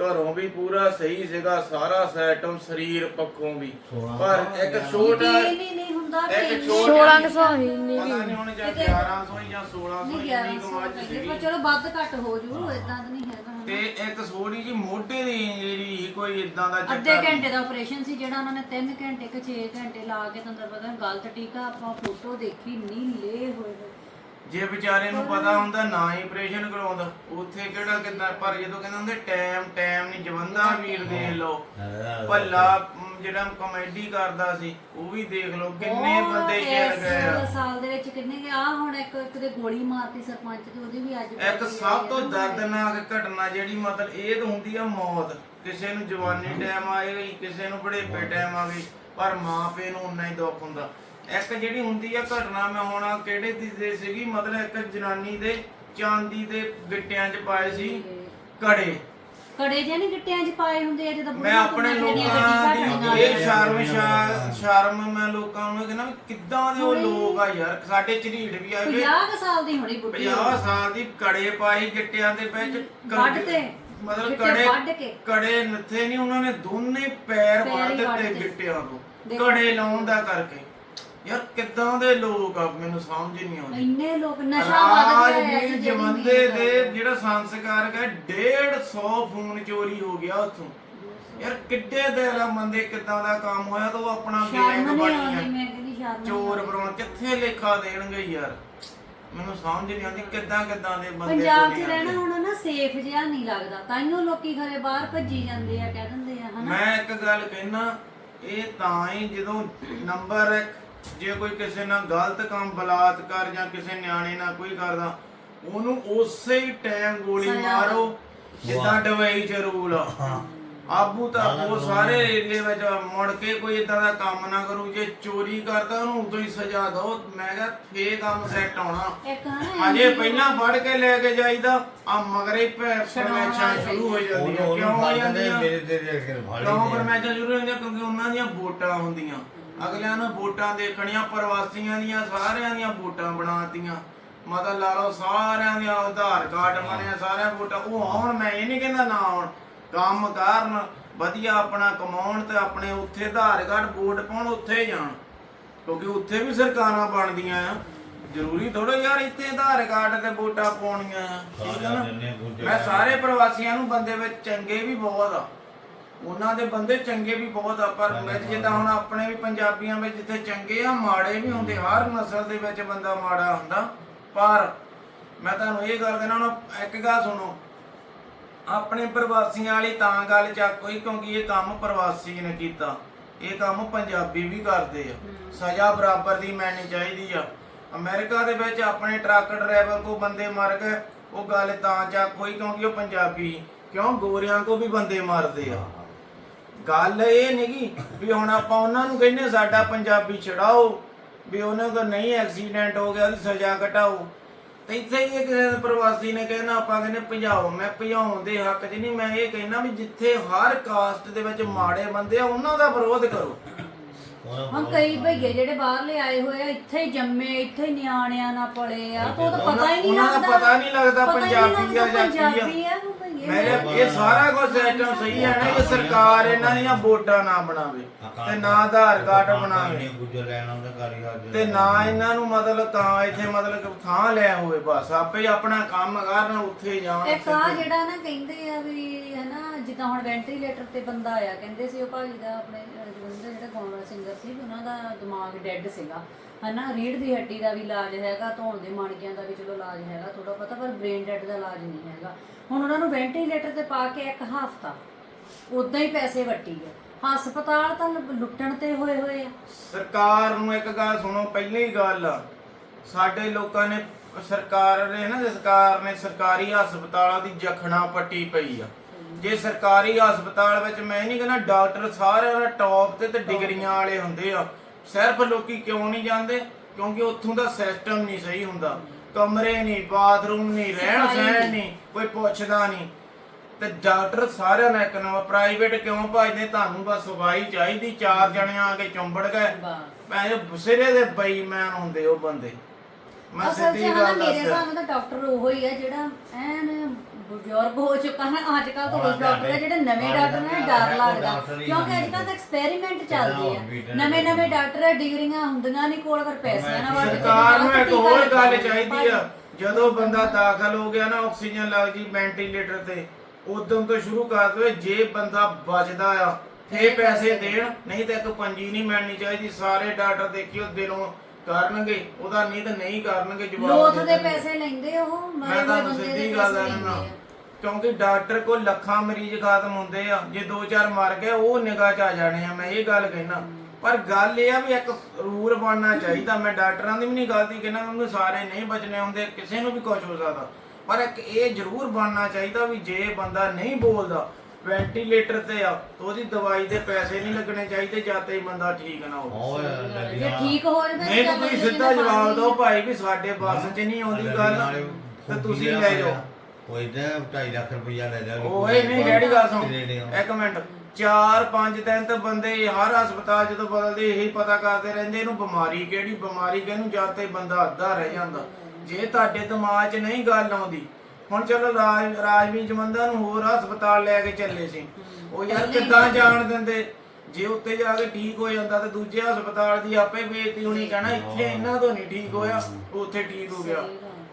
ਘਰੋਂ ਵੀ ਪੂਰਾ ਸਹੀ ਸੀਗਾ ਸਾਰਾ ਸੈਟਮ ਸਰੀਰ ਪੱਖੋਂ ਵੀ। ਪਰ ਇੱਕ ਛੋਟਾ ਨਹੀਂ ਨਹੀਂ ਹੁੰਦਾ ਇੱਕ ਤਿੰਨ- ਛੋਟਾ 1600 ਹੀ ਨਹੀਂ ਪਤਾ ਨਹੀਂ ਹੁਣ ਜਾਂ 1100 ਜਾਂ 1600 ਨਹੀਂ ਇੰਨੀ ਕੁ 1100 ਮੱਝ ਕਹਿੰਦੇ ਸੀਗੀ। ਪਰ ਚਲੋ ਵੱਧ ਘੱਟ ਹੋ ਜੂ ਇਦਾਂ ਤਾਂ ਨਹੀਂ ਹੈਗਾ। ਤੇ ਇੱਕ ਸੋੜੀ ਜੀ ਮੋਢੇ ਦੀ ਜਿਹੜੀ ਸੀ, ਕੋਈ ਇਦਾਂ ਦਾ ਅੱਧੇ ਘੰਟੇ ਦਾ ਆਪਰੇਸ਼ਨ ਸੀ ਜਿਹੜਾ ਉਹਨਾਂ ਨੇ 3 ਘੰਟੇ ਕਿ 6 ਘੰਟੇ ਲਾ ਕੇ ਤੁਹਾਨੂੰ ਪਤਾ ਗਲਤ ਟੀਕਾ ਆਪਾਂ ਫੋਟੋ ਦੇਖੀ ਨੀ ਲੇ ਹੋਏ ਹੋਏ। ਜੇ ਵਿਚਾਰੇ ਨੂੰ ਪਤਾ ਹੁੰਦਾ ਨਾ ਹੀ ਆਪਰੇਸ਼ਨ ਕਰਾਉਂਦਾ ਉੱਥੇ ਕਿਹੜਾ ਕਿੰਨਾ ਪਰ ਜਦੋਂ ਕਹਿੰਦੇ ਹੁੰਦੇ ਟਾਈਮ ਟਾਈਮ ਨਹੀਂ ਜਵੰਦਾ ਵੀਰ ਦੇਖ ਲਓ। ਭੱਲਾ ਜਿਹੜਾ ਕਮੇਡੀ ਕਰਦਾ ਸੀ ਉਹ ਵੀ ਦੇਖ ਲਓ ਕਿੰਨੇ ਬੰਦੇ ਜੇਲ ਇਸ ਗਏ ਆ। ਸਾਲ ਦੇ ਵਿੱਚ ਕਿੰਨੇ ਗਏ? ਆ ਹੁਣ ਇੱਕ ਇੱਕ ਦੇ ਗੋਲੀ ਮਾਰਤੀ ਸਰਪੰਚ ਤੇ ਉਹਦੀ ਵੀ ਅੱਜ ਇੱਕ ਸਭ ਤੋਂ ਦਰਦਨਾਕ ਘਟਨਾ ਜਿਹੜੀ ਮਤਲਬ ਇਹ ਤਾਂ ਹੁੰਦੀ ਆ ਮੌਤ। ਕਿਸੇ ਨੂੰ ਜਵਾਨੀ ਟਾਈਮ ਆਏ ਕਿਸੇ ਨੂੰ ਬੁਢੇਪੇ ਟਾਈਮ ਆ ਗਈ ਪਰ ਮਾਂ ਪਿਓ ਨੂੰ ਉਨਾ ਹੀ ਦੁੱਖ ਹੁੰਦਾ। ਇੱਕ ਜਿਹੜੀ ਹੁੰਦੀ ਆ ਘਟਨਾ ਮੈਂ ਹੁਣ ਕਿਹੜੇ ਦੀ ਦੇ ਸੀਗੀ? ਮਤਲਬ ਇੱਕ ਜਨਾਨੀ ਦੇ ਚਾਂਦੀ ਦੇ ਗਿੱਟਿਆਂ 'ਚ ਪਾਏ ਸੀ ਕੜੇ ਕੜੇ ਜਿਹੇ ਨਹੀਂ ਗਿੱਟਿਆਂ 'ਚ ਪਾਏ ਹੁੰਦੇ ਆ ਜਦੋਂ ਮੈਂ ਬੁੜੀਆਂ ਆਪਣੇ ਲੋਕਾਂ ਗੱਡੀ ਦੀ ਇਹ ਸ਼ਰਮ ਸ਼ਾ- ਸ਼ਰਮ ਮੈਂ ਲੋਕਾਂ ਨੂੰ ਕਹਿੰਦਾ ਵੀ ਕਿੱਦਾਂ ਦੇ ਉਹ ਲੋਕ ਆ ਯਾਰ ਸਾਡੇ ਝਰੀੜ ਵੀ ਆ ਗਏ 50 ਕੁ ਸਾਲ ਦੀ ਹੋਣੀ ਬੁੱਢੀ 50 ਸਾਲ ਦੀ ਕੜੇ ਪਾਈ ਗਿੱਟਿਆਂ ਦੇ ਵਿੱਚ ਕ- ਵੱਢ ਤੇ। ਮਤਲਬ ਗਿੱਟੇ ਕੜੇ ਕੇ। ਕੜੇ ਨੱਥੇ ਨਹੀਂ ਉਹਨਾਂ ਨੇ ਦੋਨੇ ਪੈਰ ਪੈਰ ਵੱਢ ਹੀ ਵੱਢ ਦਿੱਤੇ। ਗਿੱਟਿਆਂ ਤੋਂ। ਦੇਖੋ। ਕੜੇ ਲਾਉਣ ਦਾ ਕਰਕੇ। ਯਾਰ ਕਿੱਦਾਂ ਦੇ ਲੋਕ ਆ ਮੈਨੂੰ ਸਮਝ ਨਹੀਂ ਆਉਂਦੀ। ਇੰਨੇ ਲੋਕ ਨਸ਼ਾ ਵੱਧ ਗਿਆ ਹੈ ਜਮੰਦੇ ਦੇ ਜਿਹੜਾ ਸੰਸਕਾਰ ਹੈ 150 ਫੋਨ ਚੋਰੀ ਹੋ ਗਿਆ ਉੱਥੋਂ। ਯਾਰ ਕਿੱਡੇ ਦਿਲ ਮੰਦੇ ਕਿੱਦਾਂ ਦਾ ਕੰਮ ਹੋਇਆ ਤਾਂ ਉਹ ਆਪਣਾ ਸ਼ਰਮ ਗੈਂਗ ਨਹੀਂ ਬਣੀ ਆਉਂਦੀ ਆ ਮੈਂ ਕਹਿੰਦੀ ਸ਼ਰਮ ਨਹੀਂ ਚੋਰ ਬਣਾਉਣ ਕਿੱਥੇ ਲੇਖਾ ਦੇਣਗੇ ਯਾਰ? ਮੈਨੂੰ ਸਮਝ ਨਹੀਂ ਆਉਂਦੀ ਕਿੱਦਾਂ ਕਿੱਦਾਂ ਦੇ ਬੰਦੇ ਪੰਜਾਬ 'ਚ ਰਹਿਣਾ। ਹੁਣ ਨਾ ਸੇਫ ਜਿਹਾ ਨਹੀਂ ਲੱਗਦਾ। ਤਾਈਓ ਲੋਕੀ ਘਰੇ ਬਾਹਰ ਭੱਜੀ ਜਾਂਦੇ ਆ ਕਹਿ ਦਿੰਦੇ ਆ ਹਨਾ? ਮੈਂ ਇੱਕ ਗੱਲ ਕਹਿਣਾ ਇਹ ਤਾਂ ਹੀ ਜਦੋਂ ਨੰਬਰ 1 ਜੇ ਕੋਈ ਕਿਸੇ ਨਾਲ ਗਲਤ ਕੰਮ ਬਲਾਤਕਾਰ ਜਾਂ ਕਿਸੇ ਨਿਆਣੇ ਨਾਲ ਕੋਈ ਕਰਦਾ ਉਹਨੂੰ ਉਸੇ ਹੀ ਟਾਈਮ ਗੋਲੀ ਮਾਰੋ ਜਿੱਦਾਂ ਡਵਈ ਚ ਰੂਲ ਆ। ਆਬੂ ਤਾਂ ਉਹ ਸਾਰੇ ਏਰੀਏ ਵਿੱਚ ਮੁੜ ਕੇ ਕੋਈ ਇਦਾਂ ਦਾ ਕੰਮ ਨਾ ਕਰੂ ਜੇ ਚੋਰੀ ਕਰਦਾ ਉਹਨੂੰ ਉਦੋਂ ਹੀ ਸਜ਼ਾ ਦਿਓ। ਮੈਂ ਕਿਹਾ ਫੇ ਕੰਮ ਸੈੱਟ ਹਨਾ ਅਜੇ ਪਹਿਲਾਂ ਫੜ ਕੇ ਲੈ ਕੇ ਜਾਈਦਾ ਆ ਮਗਰੇ ਪੈਰ ਪਰਮੇਸ਼ਰ ਸ਼ੁਰੂ ਹੋ ਜਾਂਦੀ ਉਹਨੂੰ ਆ ਕਿਉਂ ਹੋ ਫੜ ਜਾਂਦੇ ਜਾਂਦੀ ਮੇਰੇ ਤੇ ਦੇ ਕੇ ਫੜ ਕਿਉਂ। ਪਰਮੇਸ਼ਰ ਸ਼ੁਰੂ ਹੋ ਜਾਂਦੀ ਆ? ਕਿਉਂਕਿ ਉਹਨਾਂ ਦੀਆਂ ਵੋਟਾਂ ਹੁੰਦੀਆਂ। ਅਗਲਿਆਂ ਨੂੰ ਵੋਟਾਂ ਦੇਖਣੀਆਂ ਪ੍ਰਵਾਸੀਆਂ ਦੀਆਂ ਸਾਰਿਆਂ ਦੀਆਂ ਵੋਟਾਂ ਬਣਾਤੀਆਂ। ਮਤਲਬ ਲਾ ਲਓ ਸਾਰਿਆਂ ਦੀਆਂ ਆਧਾਰ ਕਾਰਡ ਬਣਿਆ ਸਾਰਿਆਂ ਵੋਟਾਂ। ਉਹ ਆਉਣ ਮੈਂ ਇਹ ਨਹੀਂ ਕਹਿੰਦਾ ਨਾ ਆਉਣ। ਕੰਮ ਕਰਨ ਵਧੀਆ ਆਪਣਾ ਕਮਾਉਣ ਤੇ ਆਪਣੇ ਉੱਥੇ ਆਧਾਰ ਕਾਰਡ ਵੋਟ ਪਾਉਣ ਉੱਥੇ ਜਾਣ। ਕਿਉਂਕਿ ਉੱਥੇ ਵੀ ਸਰਕਾਰਾਂ ਬਣਦੀਆਂ ਆ। ਜ਼ਰੂਰੀ ਥੋੜਾ ਯਾਰ ਇੱਥੇ ਆਧਾਰ ਕਾਰਡ ਤੇ ਵੋਟਾਂ ਪਾਉਣੀਆਂ ਠੀਕ ਹੈ ਨਾ? ਮੈਂ ਸਾਰੇ ਪ੍ਰਵਾਸੀਆਂ ਨੂੰ ਬੰਦੇ ਵਿੱਚ ਚੰਗੇ ਵੀ ਬਹੁਤ ਆ। ਉਹਨਾਂ ਦੇ ਬੰਦੇ ਚੰਗੇ ਵੀ ਬਹੁਤ ਆ ਪਰ ਵਿੱਚ ਜਿੱਦਾਂ ਹੁਣ ਆਪਣੇ ਵੀ ਪੰਜਾਬੀਆਂ ਵਿੱਚ ਜਿੱਥੇ ਚੰਗੇ ਆ ਮਾੜੇ ਵੀ ਹੁੰਦੇ ਹਰ ਨਸਲ ਦੇ ਵਿੱਚ ਬੰਦਾ ਮਾੜਾ ਹੁੰਦਾ। ਪਰ ਮੈਂ ਤੁਹਾਨੂੰ ਇਹ ਗੱਲ ਦੇਣਾ ਹੁਣ ਇੱਕ ਗੱਲ ਸੁਣੋ। ਆਪਣੇ ਪ੍ਰਵਾਸੀਆਂ ਵਾਲੀ ਤਾਂ ਗੱਲ ਚੱਕ ਹੋਈ ਕਿਉਂਕਿ ਇਹ ਕੰਮ ਪ੍ਰਵਾਸੀ ਨੇ ਕੀਤਾ। ਇਹ ਕੰਮ ਪੰਜਾਬੀ ਵੀ ਕਰਦੇ ਆ। ਸਜ਼ਾ ਬਰਾਬਰ ਦੀ ਮਿਲਣੀ ਚਾਹੀਦੀ ਆ। ਅਮਰੀਕਾ ਦੇ ਵਿੱਚ ਆਪਣੇ ਟਰੱਕ ਡਰਾਈਵਰ ਕੋ ਬੰਦੇ ਮਰ ਗਏ ਉਹ ਗੱਲ ਤਾਂ ਚੱਕ ਹੋਈ ਕਿਉਂਕਿ ਉਹ ਪੰਜਾਬੀ। ਕਿਉਂ? ਗੋਰਿਆਂ ਕੋ ਵੀ ਬੰਦੇ ਮਰਦੇ ਆ। ਗੱਲ ਇਹ ਨਹੀਂਗੀ ਵੀ ਹੁਣ ਆਪਾਂ ਉਹਨਾਂ ਨੂੰ ਕਹਿੰਦੇ ਸਾਡਾ ਪੰਜਾਬੀ ਛਡਾਓ ਵੀ ਉਹਨਾਂ ਦਾ ਨਹੀਂ ਐਕਸੀਡੈਂਟ ਹੋ ਗਿਆ ਉਹਦੀ ਸਜ਼ਾ ਘਟਾਓ। ਤੇ ਇੱਥੇ ਹੀ ਇੱਕ ਪ੍ਰਵਾਸੀ ਨੇ ਕਹਿਣਾ ਆਪਾਂ ਕਹਿੰਦੇ ਭਜਾਓ। ਮੈਂ ਭਜਾਉਣ ਦੇ ਹੱਕ 'ਚ ਨਹੀਂ ਮੈਂ ਇਹ ਕਹਿਣਾ ਵੀ ਜਿੱਥੇ ਹਰ ਕਾਸਟ ਦੇ ਵਿੱਚ ਮਾੜੇ ਬੰਦੇ ਆ ਉਹਨਾਂ ਦਾ ਵਿਰੋਧ ਕਰੋ। ਹੁਣ ਕਈ ਭਈਏ ਜਿਹੜੇ ਬਾਹਰਲੇ ਆਏ ਹੋਏ ਆ ਇੱਥੇ ਹੀ ਜੰਮੇ ਇੱਥੇ ਹੀ ਨਿਆਣਿਆਂ ਨਾਲ ਪਲੇ ਆ ਉਹ ਤਾਂ ਪਤਾ ਹੀ ਨਹੀਂ ਉਹਨਾਂ ਦਾ ਲੱਗਦਾ। ਪਤਾ ਨਹੀਂ ਲੱਗਦਾ ਪਤਾ ਹੀ ਨਹੀਂ ਪੰਜਾਬੀ ਆ ਜਾਂ ਕੀ ਆ ਮੇਰੇ ਇਹ ਸਾਰਾ ਕੁਝ ਸਿਸਟਮ ਸਹੀ ਹੈ ਨਾ ਕਿ ਸਰਕਾਰ ਇਹਨਾਂ ਦੀਆਂ ਵੋਟਾਂ ਨਾ ਬਣਾਵੇ ਤੇ ਨਾ ਆਧਾਰ ਕਾਰਡ ਬਣਾਵੇ। ਗੁੱਜਰ ਲੈਣ ਆਉਂਦਾ ਕਾਰੀਗਰ ਤੇ ਨਾ ਇਹਨਾਂ ਨੂੰ ਮਤਲਬ ਤਾਂ ਇੱਥੇ ਮਤਲਬ ਕਿ ਥਾਂ ਲੈ ਹੋਵੇ ਬਸ ਆਪੇ ਆਪਣਾ ਕੰਮ ਕਰਨ ਉੱਥੇ ਜਾਣ ਇੱਕ ਆ ਜਿਹੜਾ ਨਾ ਕਹਿੰਦੇ ਆ ਵੀ ਹਨਾ ਜਿੱਦਾਂ ਹੁਣ ਵੈਂਟੀਲੇਟਰ ਤੇ ਬੰਦਾ ਆਇਆ ਕਹਿੰਦੇ ਸੀ ਉਹ ਭਾਜੀ ਦਾ ਆਪਣੇ ਜਲੰਧਰ ਜਿਹੜਾ ਗਾਉਣ ਵਾਲਾ ਸਿੰਗਰ ਸੀ ਉਹਨਾਂ ਦਾ ਦਿਮਾਗ ਡੈੱਡ ਸੀਗਾ। ਹਨਾ ਰੀੜ ਦੀ ਹੱਡੀ ਦਾ ਵੀ ਇਲਾਜ ਹੈਗਾ ਧੌਣ ਦੇ ਮਣਕਿਆਂ ਦਾ ਵੀ ਚਲੋ ਇਲਾਜ ਹੈਗਾ ਥੋੜਾ ਪਤਾ ਪਰ ਬ੍ਰੇਨ ਡੈਡ ਦਾ ਇਲਾਜ ਨਹੀਂ ਹੈਗਾ। ਹੁਣ ਉਹਨਾਂ ਨੂੰ ਵੈਂਟੀਲੇਟਰ ਤੇ ਪਾ ਕੇ ਇੱਕ ਹਫ਼ਤਾ। ਉਦਾਂ ਹੀ ਪੈਸੇ ਵੱਟੀ ਗਏ। ਹਸਪਤਾਲ ਤਾਂ ਲੁੱਟਣ ਤੇ ਹੋਏ ਹੋਏ ਆ। ਸਰਕਾਰ ਨੂੰ ਇੱਕ ਗੱਲ ਸੁਣੋ ਪਹਿਲੀ ਗੱਲ ਸਾਡੇ ਲੋਕਾਂ ਨੇ ਸਰਕਾਰ ਨੇ ਨਾ ਸਰਕਾਰ ਨੇ ਸਰਕਾਰੀ ਹਸਪਤਾਲਾਂ ਦੀ ਜਖਣਾ ਪੱਟੀ ਪਈ ਆ। ਜੇ ਸਰਕਾਰੀ ਹਸਪਤਾਲ ਵਿੱਚ ਮੈਂ ਨਹੀਂ ਕਹਿੰਦਾ ਡਾਕਟਰ ਸਾਰਿਆਂ ਦਾ ਟੌਪ ਤੇ ਤੇ ਡਿਗਰੀਆਂ ਵਾਲੇ ਹੁੰਦੇ ਆ ਸਿਰਫ ਲੋਕੀ ਕਿਉਂ ਨਹੀਂ ਜਾਂਦੇ? ਕਿਉਂਕਿ ਉੱਥੋਂ ਦਾ ਸਿਸਟਮ ਨਹੀਂ ਸਹੀ ਹੁੰਦਾ। ਕਮਰੇ ਨਹੀਂ ਬਾਥਰੂਮ ਨਹੀਂ ਰਹਿਣ ਸਹਿਣ ਨਹੀਂ। ਕੋਈ ਪੁੱਛਦਾ ਨਹੀਂ। ਤੇ ਡਾਕਟਰ ਸਾਰਿਆਂ ਨਾਲ ਇੱਕ ਨਵਾਂ ਪ੍ਰਾਈਵੇਟ ਕਿਉਂ ਭਜਦੇ ਤੁਹਾਨੂੰ ਬਸ ਸਫ਼ਾਈ ਚਾਹੀਦੀ ਚਾਰ ਜਣੇ ਆ ਕੇ ਚੁੰਬੜ ਗਏ। ਮੈਂ ਜੋ ਸਿਰੇ ਦੇ ਬੇਈਮਾਨ ਹੁੰਦੇ ਉਹ ਬੰਦੇ। ਮੈਂ ਅਸਲ 'ਚ ਸਿੱਧੀ ਹਨਾ ਗੱਲ ਮੇਰੇ ਦੱਸ। ਹਿਸਾਬ ਨਾਲ ਤਾਂ ਡਾਕਟਰ ਉਹ ਹੀ ਆ ਜਿਹੜਾ ਐਨ ਬਜ਼ੁਰਗ ਹੋ ਚੁੱਕਾ ਹੈ। ਅੱਜ ਕੱਲ ਤਾਂ ਉਸ ਡਾਕਟਰ ਆ ਜਿਹੜੇ ਨਵੇਂ ਡਾਕਟਰ ਨੇ ਡਰ ਲੱਗਦਾ। ਕਿਉਂਕਿ ਅੱਜ ਕੱਲ ਤਾਂ ਐਕਸਪੈਰੀਮੈਂਟ ਚੱਲਦੇ ਆ। ਹਾਂ, ਨਵੇਂ ਨਵੇਂ ਡਾਕਟਰ ਡਿਗਰੀਆਂ ਹੁੰਦੀਆਂ ਨਹੀਂ ਕੋਲ ਅਗਰ ਪੈਸਿਆਂ ਨਾਲ ਸਰਕਾਰ ਨੂੰ ਇੱਕ ਹੋਰ ਗੱਲ। ਚਾਹੀਦੀ ਆ। ਜਦੋਂ ਬੰਦਾ ਦਾਖਲ ਹੋ ਗਿਆ ਨਾ ਆਕਸੀਜਨ ਲੱਗ ਜੀ ਵੈਂਟੀਲੇਟਰ ਤੇ ਉਦੋਂ ਤੋਂ ਸ਼ੁਰੂ ਕਰ ਦੋ ਜੇ ਬੰਦਾ ਬਚਦਾ ਆ ਫੇ ਪੈਸੇ ਦੇਣ ਨਹੀਂ ਤਾਂ ਇੱਕ ਪੰਜੀ ਨਹੀਂ ਮਿਲਣੀ ਚਾਹੀਦੀ ਸਾਰੇ ਡਾਕਟਰ ਦੇਖਿਓ ਦਿਲੋਂ ਕਰਨਗੇ ਉਹਦਾ ਨਹੀਂ ਤਾਂ ਨਹੀਂ ਕਰਨਗੇ ਜਵਾਬ ਲੋਥ ਦੇ। ਪੈਸੇ ਲੈਂਦੇ ਉਹ ਮੈਂ ਦੇ ਸਿੱਧੀ ਗੱਲ ਆ ਕਿਉਂਕਿ ਡਾਕਟਰ ਕੋਲ ਲੱਖਾਂ ਮਰੀਜ਼ ਖਤਮ ਹੁੰਦੇ ਆ ਜੇ ਦੋ ਚਾਰ ਮਰ ਗਏ ਉਹ ਨਿਗਾਹ ਚ ਆ ਜਾਣੇ ਆ ਮੈਂ ਇਹ ਗੱਲ ਕਹਿਣਾ ਪਰ ਗੱਲ ਇਹ ਆ ਵੀ ਇੱਕ ਰੂਲ ਬਣਨਾ ਚਾਹੀਦਾ। ਮੈਂ ਡਾਕਟਰਾਂ ਦੀ ਵੀ ਨਹੀਂ ਗਲਤੀ ਕਹਿਣਾ ਕਿਉਂਕਿ ਸਾਰੇ ਨਹੀਂ ਬਚਨੇ ਹੁੰਦੇ ਕਿਸੇ ਨੂੰ ਵੀ ਕੁਝ ਹੋ ਸਕਦਾ। ਪਰ ਇੱਕ ਇਹ ਜ਼ਰੂਰ ਬਣਨਾ ਚਾਹੀਦਾ ਵੀ ਜੇ ਬੰਦਾ ਨਹੀਂ ਬੋਲਦਾ ਵੈਂਟੀਲੇਟਰ ਤੇ ਆ ਤੇ ਉਹਦੀ ਦਵਾਈ ਦੇ ਪੈਸੇ ਨਹੀਂ ਲੱਗਣੇ ਚਾਹੀਦੇ ਜਦ ਤੱਕ ਬੰਦਾ ਠੀਕ ਨਾ ਹੋਵੇ। ਉਹ ਜੇ ਠੀਕ ਹੋ ਜਾਵੇ ਨਹੀਂ ਤਾਂ ਤੁਸੀਂ ਸਿੱਧਾ ਜਵਾਬ ਦਿਓ ਭਾਈ ਵੀ ਸਾਡੇ ਬੱਸ 'ਚ ਨਹੀਂ ਆਉਂਦੀ ਗੱਲ ਤੇ ਤੁਸੀਂ ਲੈ ਜਾਓ। ਕੋਈ ਤੇ 2.5 ਲੱਖ ਰੁਪਇਆ ਲੈ ਜਾ ਓਏ ਨਹੀਂ ਰੈਡੀ ਗੱਲ ਸੁਣ। ਇੱਕ ਮਿੰਟ। 4-5 ਦਿਨ ਤੇ ਬੰਦੇ ਹਰ ਹਸਪਤਾਲ ਜਦੋਂ ਬਦਲਦੇ ਇਹੀ ਪਤਾ ਕਰਦੇ ਰਹਿੰਦੇ ਇਹਨੂੰ ਬਿਮਾਰੀ ਕਿਹੜੀ ਬਿਮਾਰੀ ਕਿਹਨੂੰ ਜਦ ਤੇ ਬੰਦਾ ਅੱਧਾ ਰਹਿ ਜਾਂਦਾ। ਜੇ ਤੁਹਾਡੇ ਦਿਮਾਗ 'ਚ ਨਹੀਂ ਗੱਲ ਆਉਂਦੀ ਹੁਣ ਚਲੋ ਰਾਜ ਰਾਜਵੀਰ ਜਮੰਦਾ ਨੂੰ ਹੋਰ ਹਸਪਤਾਲ ਲੈ ਕੇ ਚੱਲੇ ਸੀ। ਉਹ ਯਾਰ ਕਿੱਦਾਂ ਜਾਣ ਦਿੰਦੇ? ਜੇ ਉੱਤੇ ਜਾ ਕੇ ਠੀਕ ਹੋ ਜਾਂਦਾ ਤੇ ਦੂਜੇ ਹਸਪਤਾਲ ਦੀ ਆਪੇ ਬੇਇੱਜ਼ਤੀ ਹੋਣੀ ਕਹਿਣਾ ਇੱਥੇ ਇਹਨਾਂ ਤੋਂ ਨਹੀਂ ਠੀਕ ਹੋਇਆ ਉੱਥੇ ਠੀਕ ਹੋ ਗਿਆ।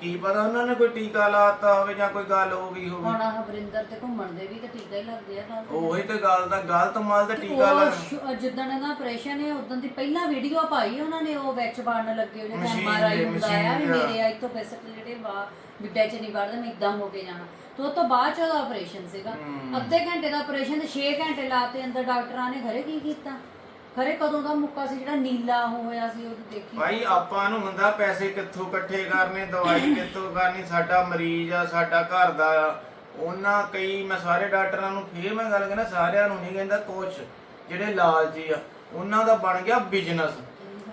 ਕੀ ਪਤਾ ਉਹਨਾਂ ਨੇ ਕੋਈ ਟੀਕਾ ਲਾਤਾ ਹੋਵੇ ਜਾਂ ਕੋਈ ਗੱਲ ਹੋ ਗਈ ਹੋਵੇ। ਹੁਣ ਆਹ ਵਰਿੰਦਰ ਤੇ ਘੁੰਮਣ ਦੇ ਵੀ ਤਾਂ ਟੀਕਾ ਹੀ ਲੱਗਦੇ ਆ ਨਾਲ ਉਹੀ ਤੇ ਗੱਲ ਦਾ ਗਲਤ ਮਾਲ ਦਾ ਟੀਕਾ ਉਹ ਲਾ ਸ਼- ਜਿੱਦਣ ਇਹਦਾ ਆਪਰੇਸ਼ਨ ਹੈ ਉਦੋਂ ਦੀ ਪਹਿਲਾਂ ਵੀਡੀਓ ਪਾਈ ਉਹਨਾਂ ਨੇ ਉਹ ਵਿੱਚ ਵੜਨ ਲੱਗੇ ਉਹ ਜਿਹੜਾ ਮਸ਼ੀਨ ਐਮਆਰਆਈ ਦੇ, ਹੁੰਦਾ ਆ ਵੀ ਮਸ਼ੀਨ ਦਾ। ਮੇਰੇ ਆ ਇੱਥੋਂ ਜਿਹੜੇ ਵਾ ਵਿੱਡਾਂ ਚ ਨਹੀਂ ਵੜਦੇ ਮੈਂ ਇਦਾਂ ਹੋ ਕੇ ਜਾਣਾ। ਤੇ ਉਹ ਤੋਂ ਬਾਅਦ ਚ ਉਹਦਾ ਆਪਰੇਸ਼ਨ ਸੀਗਾ। ਅੱਧੇ ਘੰਟੇ ਦਾ ਆਪਰੇਸ਼ਨ ਤੇ 6 ਘੰਟੇ ਲਾਤੇ ਅੰਦਰ ਡਾਕਟਰਾਂ ਨੇ ਘਰੇ ਕੀ ਕੀਤਾ? ਖਰੇ ਕਦੋਂ ਦਾ ਮੁੱਕਾ ਸੀ ਜਿਹੜਾ ਨੀਲਾ ਹੋਇਆ ਸੀ ਉਹ ਦੇਖੀ। ਭਾਈ ਆਪਾਂ ਨੂੰ ਹੁੰਦਾ ਪੈਸੇ ਕਿੱਥੋਂ ਇਕੱਠੇ ਕਰਨੇ ਦਵਾਈ ਕਿੱਥੋਂ ਕਰਨੀ ਸਾਡਾ ਮਰੀਜ਼ ਆ ਸਾਡਾ ਘਰ ਦਾ ਆ। ਉਹਨਾਂ ਕਈ ਮੈਂ ਸਾਰੇ ਡਾਕਟਰਾਂ ਨੂੰ ਫੇਰ ਮੈਂ ਗੱਲ ਕਹਿੰਦਾ ਸਾਰਿਆਂ ਨੂੰ ਨਹੀਂ ਕਹਿੰਦਾ ਕੁਛ ਜਿਹੜੇ ਲਾਲਚੀ ਆ। ਉਹਨਾਂ ਦਾ ਬਣ ਗਿਆ ਬਿਜ਼ਨਸ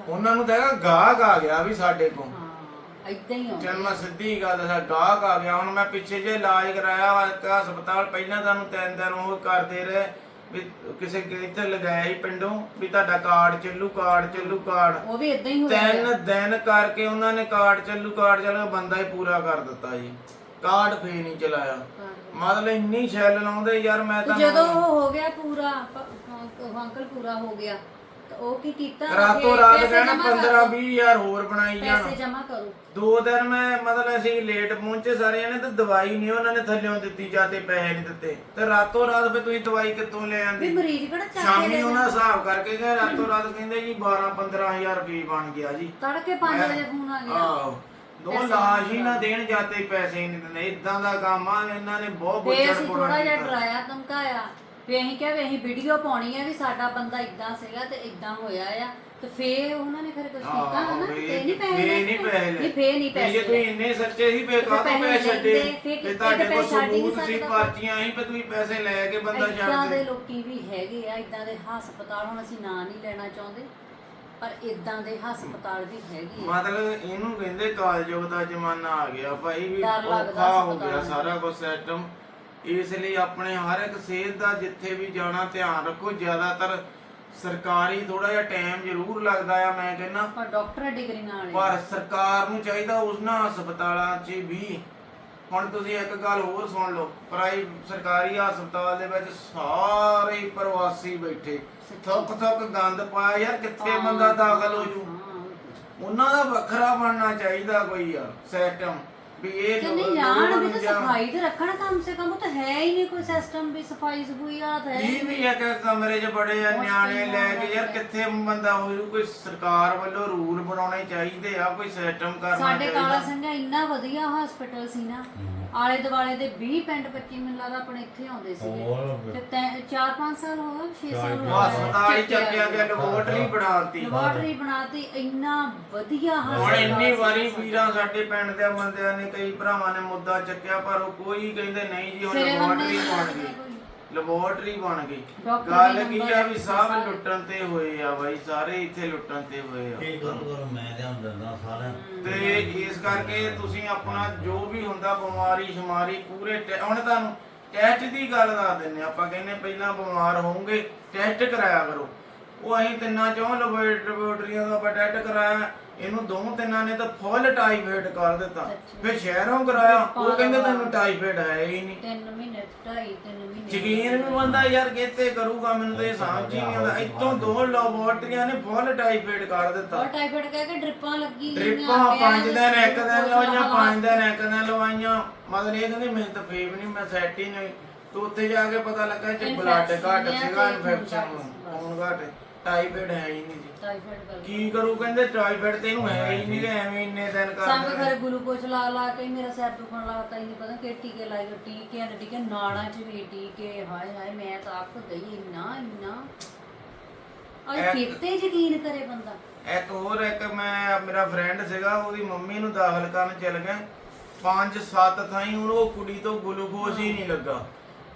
ਉਹਨਾਂ ਨੂੰ ਤਾਂ ਹੈਗਾ ਗਾਹਕ ਆ ਗਿਆ ਵੀ ਸਾਡੇ ਕੋਲ। ਹਾਂ ਇਦਾਂ ਹੀ ਆਉਂਦਾ ਚੱਲ ਮੈਂ ਸਿੱਧੀ ਗੱਲ ਦੱਸਾਂ ਗਾਹਕ ਆ ਗਿਆ। ਹੁਣ ਮੈਂ ਪਿੱਛੇ ਜੇ ਇਲਾਜ ਕਰਾਇਆ ਇੱਕ ਹਸਪਤਾਲ ਪਹਿਲਾਂ ਤੁਹਾਨੂੰ ਤਿੰਨ ਦਿਨ ਉਹ ਕਰਦੇ ਰਹੇ। ਵੀ ਕਿਸੇ ਇੱਥੇ ਲਗਾਇਆ ਸੀ ਪਿੰਡੋਂ ਵੀ ਤੁਹਾਡਾ ਕਾਰਡ ਚੱਲੂ ਕਾਰਡ ਚੱਲੂ ਕਾਰਡ। ਉਹ ਵੀ ਇਦਾਂ ਹੀ ਹੋਇਆ ਤਿੰਨ ਦਿਨ ਕਰਕੇ ਉਹਨਾਂ ਨੇ ਕਾਰਡ ਚੱਲੂ ਕਾਰਡ ਚੱਲੂ ਬੰਦਾ ਹੀ ਪੂਰਾ ਕਰ ਦਿੱਤਾ ਜੀ। ਕਾਰਡ ਫੇ ਨਹੀਂ ਚਲਾਇਆ। ਮਤਲਬ ਇੰਨੀ ਛੈਲ ਲਾਉਂਦੇ ਯਾਰ ਮੈਂ ਤੇ ਜਦੋਂ ਉਹ ਹੋ ਗਿਆ ਪੂਰਾ ਪ- ਅੰਕਲ ਪੂਰਾ ਹੋ ਗਿਆ। ਉਹ ਕੀ ਕੀਤਾ ਰਾਤੋਂ ਰਾਤ ਪੈਸੇ ਕਹਿਣਾ ਜਮ੍ਹਾਂ 15 ਕਰੋ, 20 ਹਜ਼ਾਰ ਹੋਰ ਬਣਾਈ ਜਾਣ। ਪੈਸੇ ਜਮਾ ਕਰੋ। ਦੋ ਦਿਨ ਮੈਂ ਮਤਲਬ ਅਸੀਂ ਲੇਟ ਪਹੁੰਚੇ ਸਾਰੇ ਜਣੇ ਤੇ ਦਵਾਈ ਨਹੀਂ ਉਹਨਾਂ ਨੇ ਥੱਲਿਓਂ ਦਿੱਤੀ ਜਾਂਦੇ ਪੈਸੇ ਨਹੀਂ ਦਿੱਤੇ। ਤੇ ਰਾਤੋਂ ਰਾਤ ਫੇ ਤੁਸੀਂ ਦਵਾਈ ਕਿੱਥੋਂ ਲੈ ਵੀ ਆਂਦੀ ਮਰੀਜ਼ ਕਿਹੜਾ ਚੱਕ ਸ਼ਾਮੀ ਉਹਨਾਂ ਹਿਸਾਬ ਕਰਕੇ ਗਏ ਰਾਤੋਂ ਰਾਤ ਕਹਿੰਦੇ ਜੀ 12 15000 ਰੁਪਏ ਬਣ ਗਿਆ ਜੀ। ਤੜਕੇ 5 ਵਜੇ ਫੋਨ ਆ ਗਿਆ। ਆਹੋ। ਦੋ ਲਾਸ਼ ਹੀ ਨਾ ਦੇਣ ਜਾਂਦੇ ਪੈਸੇ ਨਹੀਂ ਦਿੰਦੇ। ਇਦਾਂ ਦਾ ਕੰਮ ਆ ਇਹਨਾਂ ਨੇ ਬਹੁਤ ਤੇ ਅਸੀਂ ਥੋੜਾ ਜਿਹਾ ਡਰਾਇਆ ਧਮਕਾਇਆ। ਵੀ ਅਸੀਂ ਕਿਹਾ ਵੀ ਅਸੀਂ ਵੀਡੀਓ ਪਾਉਣੀ ਹੈ ਵੀ ਸਾਡਾ ਬੰਦਾ ਇਦਾਂ ਸੀਗਾ ਤੇ ਇਦਾਂ ਹੋਇਆ ਆ ਤੇ ਫੇਰ ਉਹਨਾਂ ਨੇ ਫਿਰ ਕੁਝ ਕੀਤਾ ਹਨਾ ਤੇ ਨਹੀਂ ਪੈਸੇ ਲਏ। ਨਹੀਂ ਪੈਸੇ ਨਹੀਂ ਫੇਰ ਨਹੀਂ ਤੇ ਪੈਸੇ ਜੇ ਤੁਸੀਂ ਇੰਨੇ ਸੱਚੇ ਸੀ ਫੇਰ ਕਾਹਤੋਂ ਪੈਸੇ ਪੈਸੇ ਛੱਡੇ ਤੇ ਤੁਹਾਡੇ ਕੋਲ ਹੀ ਸਬੂਤ ਸੀ। ਪਰਚੀਆਂ ਸੀ ਤੇ ਤੁਸੀਂ ਪੈਸੇ ਲੈ ਕੇ ਬੰਦਾ ਇਦਾਂ ਛੱਡ ਦੇ ਦੇ ਲੋਕੀ ਵੀ ਹੈਗੇ ਆ ਇਦਾਂ ਦੇ ਹਸਪਤਾਲ ਹੁਣ ਅਸੀਂ ਨਾਂ ਨਹੀਂ ਲੈਣਾ ਚਾਹੁੰਦੇ ਪਰ ਇਦਾਂ ਦੇ ਹਸਪਤਾਲ ਵੀ ਹੈਗੇ ਮਤਲਬ ਇਹਨੂੰ ਕਹਿੰਦੇ ਕਾਲਯੁਗ ਦਾ ਜ਼ਮਾਨਾ ਆ ਗਿਆ ਭਾਈ ਵੀ ਔਖਾ ਹੋ ਗਿਆ। ਸਾਰਾ ਕੁਝ ਸਿਸਟਮ ਇਸ ਲਈ ਆਪਣੇ ਹਰ ਇੱਕ ਸਿਹਤ ਦਾ ਜਿੱਥੇ ਵੀ ਜਾਣਾ ਧਿਆਨ ਰੱਖੋ। ਜ਼ਿਆਦਾਤਰ ਸਰਕਾਰੀ ਥੋੜਾ ਜਿਹਾ ਟਾਈਮ ਜ਼ਰੂਰ ਲੱਗਦਾ ਆ ਮੈਂ ਕਹਿੰਨਾ ਪਰ ਡਾਕਟਰ ਡਿਗਰੀ ਨਾਲ। ਪਰ ਸਰਕਾਰ ਨੂੰ ਚਾਹੀਦਾ ਉਹਨਾਂ ਹਸਪਤਾਲਾਂ 'ਚ ਵੀ। ਹੁਣ ਤੁਸੀਂ ਇੱਕ ਗੱਲ ਹੋਰ ਸੁਣ ਲਓ ਪ੍ਰਾਈ ਸਰਕਾਰੀ ਹਸਪਤਾਲ ਦੇ ਵਿੱਚ ਸਾਰੇ ਹੀ ਪ੍ਰਵਾਸੀ ਬੈਠੇ। ਥੁੱਕ ਥੁੱਕ ਗੰਦ ਪਾਇਆ ਯਾਰ ਕਿੱਥੇ ਬੰਦਾ ਦਾਖਲ ਹੋ ਜੂ? ਉਹਨਾਂ ਦਾ ਵੱਖਰਾ ਬਣਨਾ ਚਾਹੀਦਾ ਕੋਈ ਯਾਰ ਸਿਸਟਮ। ਵੀ ਇਹ ਤੇ ਨਹੀਂ ਜਾਣ ਵੀ ਤਾਂ ਸਫ਼ਾਈ ਤੇ ਰੱਖਣ ਕਮ ਸੇ ਕਮ ਉਹ ਤਾਂ ਹੈ ਹੀ ਨਹੀਂ ਕੋਈ ਸਿਸਟਮ ਵੀ ਸਫ਼ਾਈ ਸਫੂਈ ਆ ਤਾਂ ਹੈ ਇਹ ਵੀ ਇੱਕ ਇੱਕ ਕਮਰੇ 'ਚ ਬੜੇ ਆ ਨਿਆਣੇ ਲੈ ਕੇ ਯਾਰ ਕਿੱਥੇ ਬੰਦਾ ਹੋ ਜੂ ਕੋਈ ਸਰਕਾਰ ਵੱਲੋਂ ਰੂਲ ਬਣਾਉਣੇ ਚਾਹੀਦੇ ਆ ਕੋਈ ਸਿਸਟਮ ਕਰਨਾ ਸਾਡੇ ਕਾਲਾ ਸਿੰਘਾ ਇੰਨਾ ਵਧੀਆ ਹਸਪੀਟਲ ਸੀ ਨਾ ਆਲੇ ਦੁਆਲੇ ਦੇ 20 ਪਿੰਡ 25 ਮੈਨੂੰ ਲੱਗਦਾ ਆਪਣੇ ਇੱਥੇ ਆਉਂਦੇ ਸੀਗੇ। ਹੋਰ। ਤੇ 4-5 ਸਾਲ ਹੋ ਗਏ 6 ਸਾਲ ਹੋ ਹਸਪਤਾਲ ਹੀ ਚੱਕਿਆ ਗਿਆ ਲੈਬੋਰਟਰੀ ਬਣਾਤੀ। ਲੈਬੋਰਟਰੀ ਬਣਾਤੀ ਇੰਨਾ ਵਧੀਆ ਹੁਣ ਹਸਪਤਾਲ ਇੰਨੀ ਵਾਰੀ ਵੀਰਾਂ ਸਾਡੇ ਪਿੰਡ ਦੇ ਬੰਦਿਆਂ ਨੇ ਕਈ ਭਰਾਵਾਂ ਨੇ ਮੁੱਦਾ ਚੱਕਿਆ ਪਰ ਉਹ ਕੋਈ ਕਹਿੰਦੇ ਨਹੀਂ ਜੀ ਹੁਣ ਲੈਬੋਰਟਰੀ ਬਣ ਗਈ। ਲੈਬੋਰਟਰੀ ਬਣ ਗਈ। ਗੱਲ ਕੀ ਆ ਵੀ ਸਭ। ਲੁੱਟਣ ਤੇ ਹੋਏ ਆ ਬਾਈ ਸਾਰੇ ਇੱਥੇ ਲੁੱਟਣ ਤੇ ਹੋਏ ਆ। ਕੀ ਕਰ ਕਰ ਮੈਂ ਧਿਆਨ ਦਿੰਦਾ ਸਾਰਿਆਂ ਨੂੰ। ਤੇ ਇਸ ਕਰਕੇ ਤੁਸੀਂ ਆਪਣਾ ਜੋ ਵੀ ਹੁੰਦਾ ਬਿਮਾਰੀ ਸ਼ਮਾਰੀ ਪੂਰੇ ਟੈ- ਹੁਣ ਤੁਹਾਨੂੰ ਟੈਸਟ ਦੀ ਗੱਲ ਦੱਸ ਦਿੰਨੇ ਆਪਾਂ ਕਹਿੰਨੇ ਪਹਿਲਾਂ ਬਿਮਾਰ ਹੋਵੋਗੇ ਟੈਸਟ ਕਰਾਇਆ ਕਰੋ। ਉਹ ਅਸੀਂ ਤਿੰਨਾਂ ਚੋਂ ਲੈਬੋਰਟਰੀਆਂ ਦਾ ਆਪਾਂ ਟੈਸਟ ਕਰਾਇਆ। ਇਹਨੂੰ ਦੋ ਤਿੰਨਾਂ ਨੇ ਤਾਂ ਫੁੱਲ ਟਾਈਫਾਇਡ ਕਰ ਦਿੱਤਾ। ਫਿਰ ਸ਼ਹਿਰੋਂ ਕਰਾਇਆ ਉਹ ਕਹਿੰਦੇ ਤੈਨੂੰ ਟਾਈਫਾਇਡ ਹੈ ਹੀ ਨਹੀਂ। ਤਿੰਨ ਮਹੀਨੇ ਢਾਈ ਤਿੰਨ ਮਹੀਨੇ। ਯਕੀਨ ਵੀ ਬੰਦਾ ਯਾਰ ਕਿੱਥੇ ਕਰੂਗਾ ਮੈਨੂੰ ਤਾਂ ਇਹ ਸਮਝ ਹੀ ਨਹੀਂ ਆਉਂਦਾ। ਇੱਥੋਂ ਦੋ ਲੈਬੋਰਟਰੀਆਂ ਨੇ ਫੁੱਲ ਟਾਈਫਾਇਡ ਕਰ ਦਿੱਤਾ। ਔਰ ਟਾਈਫਾਇਡ ਕਹਿ ਕੇ ਡ੍ਰਿਪਾਂ ਲੱਗੀ ਡ੍ਰਿਪਾਂ ਪੰਜ ਦਿਨ ਇੱਕ ਦਿਨ ਲਵਾਈਆਂ ਪੰਜ ਦਿਨ ਇੱਕ ਦਿਨ ਲਵਾਈਆਂ। ਮਤਲਬ ਇਹ ਕਹਿੰਦੇ ਮੈਨੂੰ ਤਾਂ ਫੇਵ ਨਹੀਂ ਮੈਂ ਸੈਟ ਹੀ ਨਹੀਂ। ਤੂੰ ਉੱਥੇ ਜਾ ਕੇ ਪਤਾ ਲੱਗਾ ਕਿ ਬਲੱਡ ਘੱਟ ਸੀਗਾ ਇਨਫੈਕਸ਼ਨ। ਖੂਨ ਘੱਟ। ਟਾਈਫਾਇਡ ਹੈ ਹੀ ਨਹੀਂ ਜੀ। ਟਾਈਫਾਇਡ ਕਰ ਕੀ ਕਰੂ ਕਹਿੰਦੇ ਟਾਈਫਾਇਡ ਤੇ ਇਹਨੂੰ ਹੈ ਹੀ ਨਹੀਂ ਤੇ ਐਵੇਂ ਇੰਨੇ ਦਿਨ ਸੰਗ ਕਰਦੇ ਘਰ ਗਲੂਕੋਜ਼ ਲਾ ਲਾ ਕੇ ਮੇਰਾ ਸਿਰ ਦੁਖਣ ਲੱਗਦਾ ਹੀ ਨਹੀਂ ਪਤਾ ਕਿ ਟੀਕੇ ਲਾਏ ਹੋਏ, ਟੀਕੇ ਨੇ ਟੀਕੇ ਨਾੜਾਂ 'ਚ ਵੀ ਟੀਕੇ ਹਾਏ ਹਾਏ ਮੈਂ ਤਾਂ ਅੱਕ ਗਈ ਇੰਨਾ ਇੰਨਾ। ਅਰੇ ਕਿਤੇ ਯਕੀਨ ਕਰੇ ਬੰਦਾ। ਇੱਕ ਹੋਰ ਇੱਕ ਮੈਂ ਮੇਰਾ ਫਰੈਂਡ ਸੀਗਾ ਉਹਦੀ ਮੰਮੀ ਨੂੰ ਦਾਖਲ ਕਰਨ ਚੱਲ ਗਿਆ। ਪੰਜ ਸੱਤ ਥਾਈਂ ਉਹ ਕੁੜੀ ਤੋਂ ਗਲੂਕੋਜ਼ ਹੀ ਨਹੀਂ ਲੱਗਾ।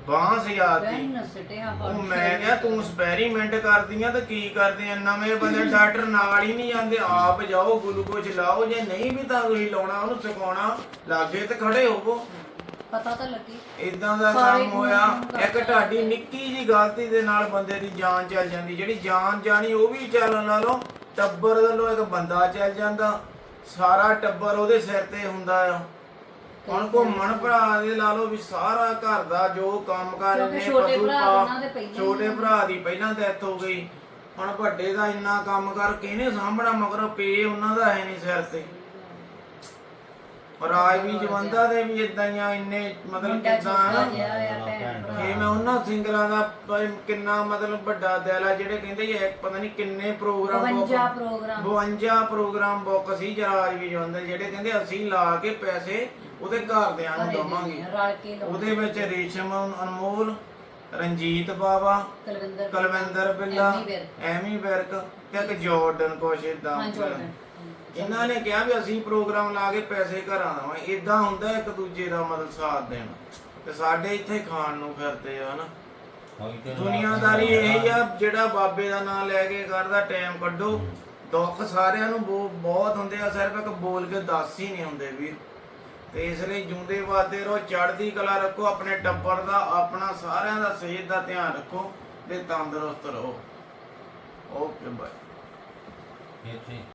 ਬੈਨ ਸਟਿਆ ਉਹ ਮੈਂ ਕਿਹਾ ਤੂੰ ਐਕਸਪੈਰੀਮੈਂਟ ਕਰਦੀ ਆ ਤਾਂ ਕੀ ਕਰਦੇ ਆ? ਨਵੇਂ ਬੰਦੇ ਡਾਕਟਰ ਨਾਲ ਹੀ ਨਹੀਂ ਜਾਂਦੇ। ਆਪ ਜਾਓ ਗਲੂਕੋਜ਼ ਲਾਓ। ਜੇ ਨਹੀਂ ਵੀ ਤਾਂ ਤੁਸੀਂ ਲਾਉਣਾ ਉਹਨੂੰ ਸਿਖਾਉਣਾ ਲਾਗੇ ਤੇ ਖੜੇ ਹੋਵੋ। ਪਤਾ ਤਾਂ ਲੱਗੀ। ਇਦਾਂ ਦਾ ਕੰਮ ਹੋਇਆ। ਇੱਕ ਤੁਹਾਡੀ ਨਿੱਕੀ ਜੀ ਗਲਤੀ ਦੇ ਨਾਲ ਬੰਦੇ ਦੀ ਜਾਨ ਚੱਲ ਜਾਂਦੀ। ਜਿਹੜੀ ਜਾਨ ਜਾਣੀ ਉਹ ਵੀ ਚੱਲਣ ਲਾ ਲਓ। ਟੱਬਰ ਵੱਲੋਂ ਇੱਕ ਬੰਦਾ ਚੱਲ ਜਾਂਦਾ। ਸਾਰਾ ਟੱਬਰ ਉਹਦੇ ਸਿਰ ਤੇ ਹੁੰਦਾ ਆ। ਹੁਣ ਘੁੰਮਣ ਭਰਾ ਦੇ ਲਾ ਲਓ ਵੀ ਸਾਰਾ ਘਰ ਦਾ ਜੋ ਕੰਮ ਕਾਰ ਕਿਉਂਕਿ ਛੋਟੇ ਪਸ਼ੂ ਭਰਾ ਪਾ- ਉਹਨਾਂ ਦੇ ਪਹਿਲਾਂ ਹੀ ਛੋਟੇ ਭਰਾ ਦੀ ਪਹਿਲਾਂ ਡੈਥ ਹੋ ਗਈ। ਹੁਣ ਵੱਡੇ ਦਾ ਇੰਨਾ ਕੰਮ ਕਰ ਕਿਹਨੇ ਸਾਂਭਣਾ ਮਗਰ? ਪੇ ਉਹਨਾਂ ਦਾ ਹੈ ਨਹੀਂ ਸਿਰ ਤੇ। ਰਾਜ ਵੀ ਜਵੰਦਾ ਦੇ ਵੀ ਇਦਾਂ ਹੀ ਆ ਇੰਨੇ ਮਤਲਬ ਮੁੰਡਾ ਕਿਦਾਂ ਛੋਟਾ ਜਿਹਾ ਭੈਣ ਇਹ ਮੈਂ ਉਹਨਾਂ ਸਿੰਗਰਾਂ ਦਾ ਭਾਈ ਕਿੰਨਾ ਮਤਲਬ ਵੱਡਾ ਦਿਲ ਆ ਜਿਹੜੇ ਕਹਿੰਦੇ ਇਹ ਪਤਾ ਨਹੀਂ ਕਿੰਨੇ ਪ੍ਰੋਗਰਾਮ 52 ਪ੍ਰੋਗਰਾਮ। 52 ਪ੍ਰੋਗਰਾਮ ਬੁੱਕ ਸੀ ਜਰਾਜ ਵੀ ਜਵੰਦੇ ਜਿਹੜੇ ਕਹਿੰਦੇ ਅਸੀਂ ਲਾ ਕੇ ਪੈਸੇ ਉਹਦੇ ਘਰਦਿਆਂ ਨੂੰ ਦਵਾਂਗੇ। ਰਲ ਕੇ ਉਹਦੇ ਵਿੱਚ ਰੇਸ਼ਮ ਅਨਮੋਲ ਰਣਜੀਤ ਬਾਵਾ ਕੁਲਵਿੰਦਰ ਕੁਲਵਿੰਦਰ ਬਿੱਲਾ ਐਮੀ ਵਿਰਕ। ਤੇ ਇੱਕ ਜਾਰਡਨ ਕੁਛ ਹਾਂ ਜੋੜਨ ਇਹਨਾਂ ਨੇ ਕਿਹਾ ਵੀ ਅਸੀਂ ਪ੍ਰੋਗਰਾਮ ਲਾ ਕੇ ਪੈਸੇ ਘਰਾਂ ਦਵਾਂਗੇ ਇਦਾਂ ਹੁੰਦਾ ਇੱਕ ਦੂਜੇ ਦਾ ਮਤਲਬ ਸਾਥ ਦੇਣਾ। ਤੇ ਸਾਡੇ ਇੱਥੇ ਖਾਣ ਨੂੰ ਫਿਰਦੇ ਆ ਹਨਾ? ਦੁਨੀਆਦਾਰੀ ਇਹ ਆ ਜਿਹੜਾ ਬਾਬੇ ਦਾ ਨਾਮ ਲੈ ਕੇ ਕਰਦਾ ਟਾਈਮ ਕੱਢੋ। ਦੁੱਖ ਸਾਰਿਆਂ ਨੂੰ ਬਹੁ- ਬਹੁਤ ਹੁੰਦੇ ਆ ਸਿਰਫ ਇੱਕ ਬੋਲ ਕੇ ਦੱਸ ਹੀ ਨਹੀਂ ਹੁੰਦੇ ਵੀਰ ਤੇ ਇਸ ਲਈ ਜੂੰਦੇ ਵਾਦੇ ਰਹੋ ਚੜ੍ਹਦੀ ਕਲਾ ਰੱਖੋ ਆਪਣੇ ਟੱਬਰ ਦਾ ਆਪਣਾ ਸਾਰਿਆਂ ਦਾ ਸਿਹਤ ਦਾ ਧਿਆਨ ਰੱਖੋ ਤੇ ਤੰਦਰੁਸਤ ਰਹੋ। Okay bye. ਇੱਥੇ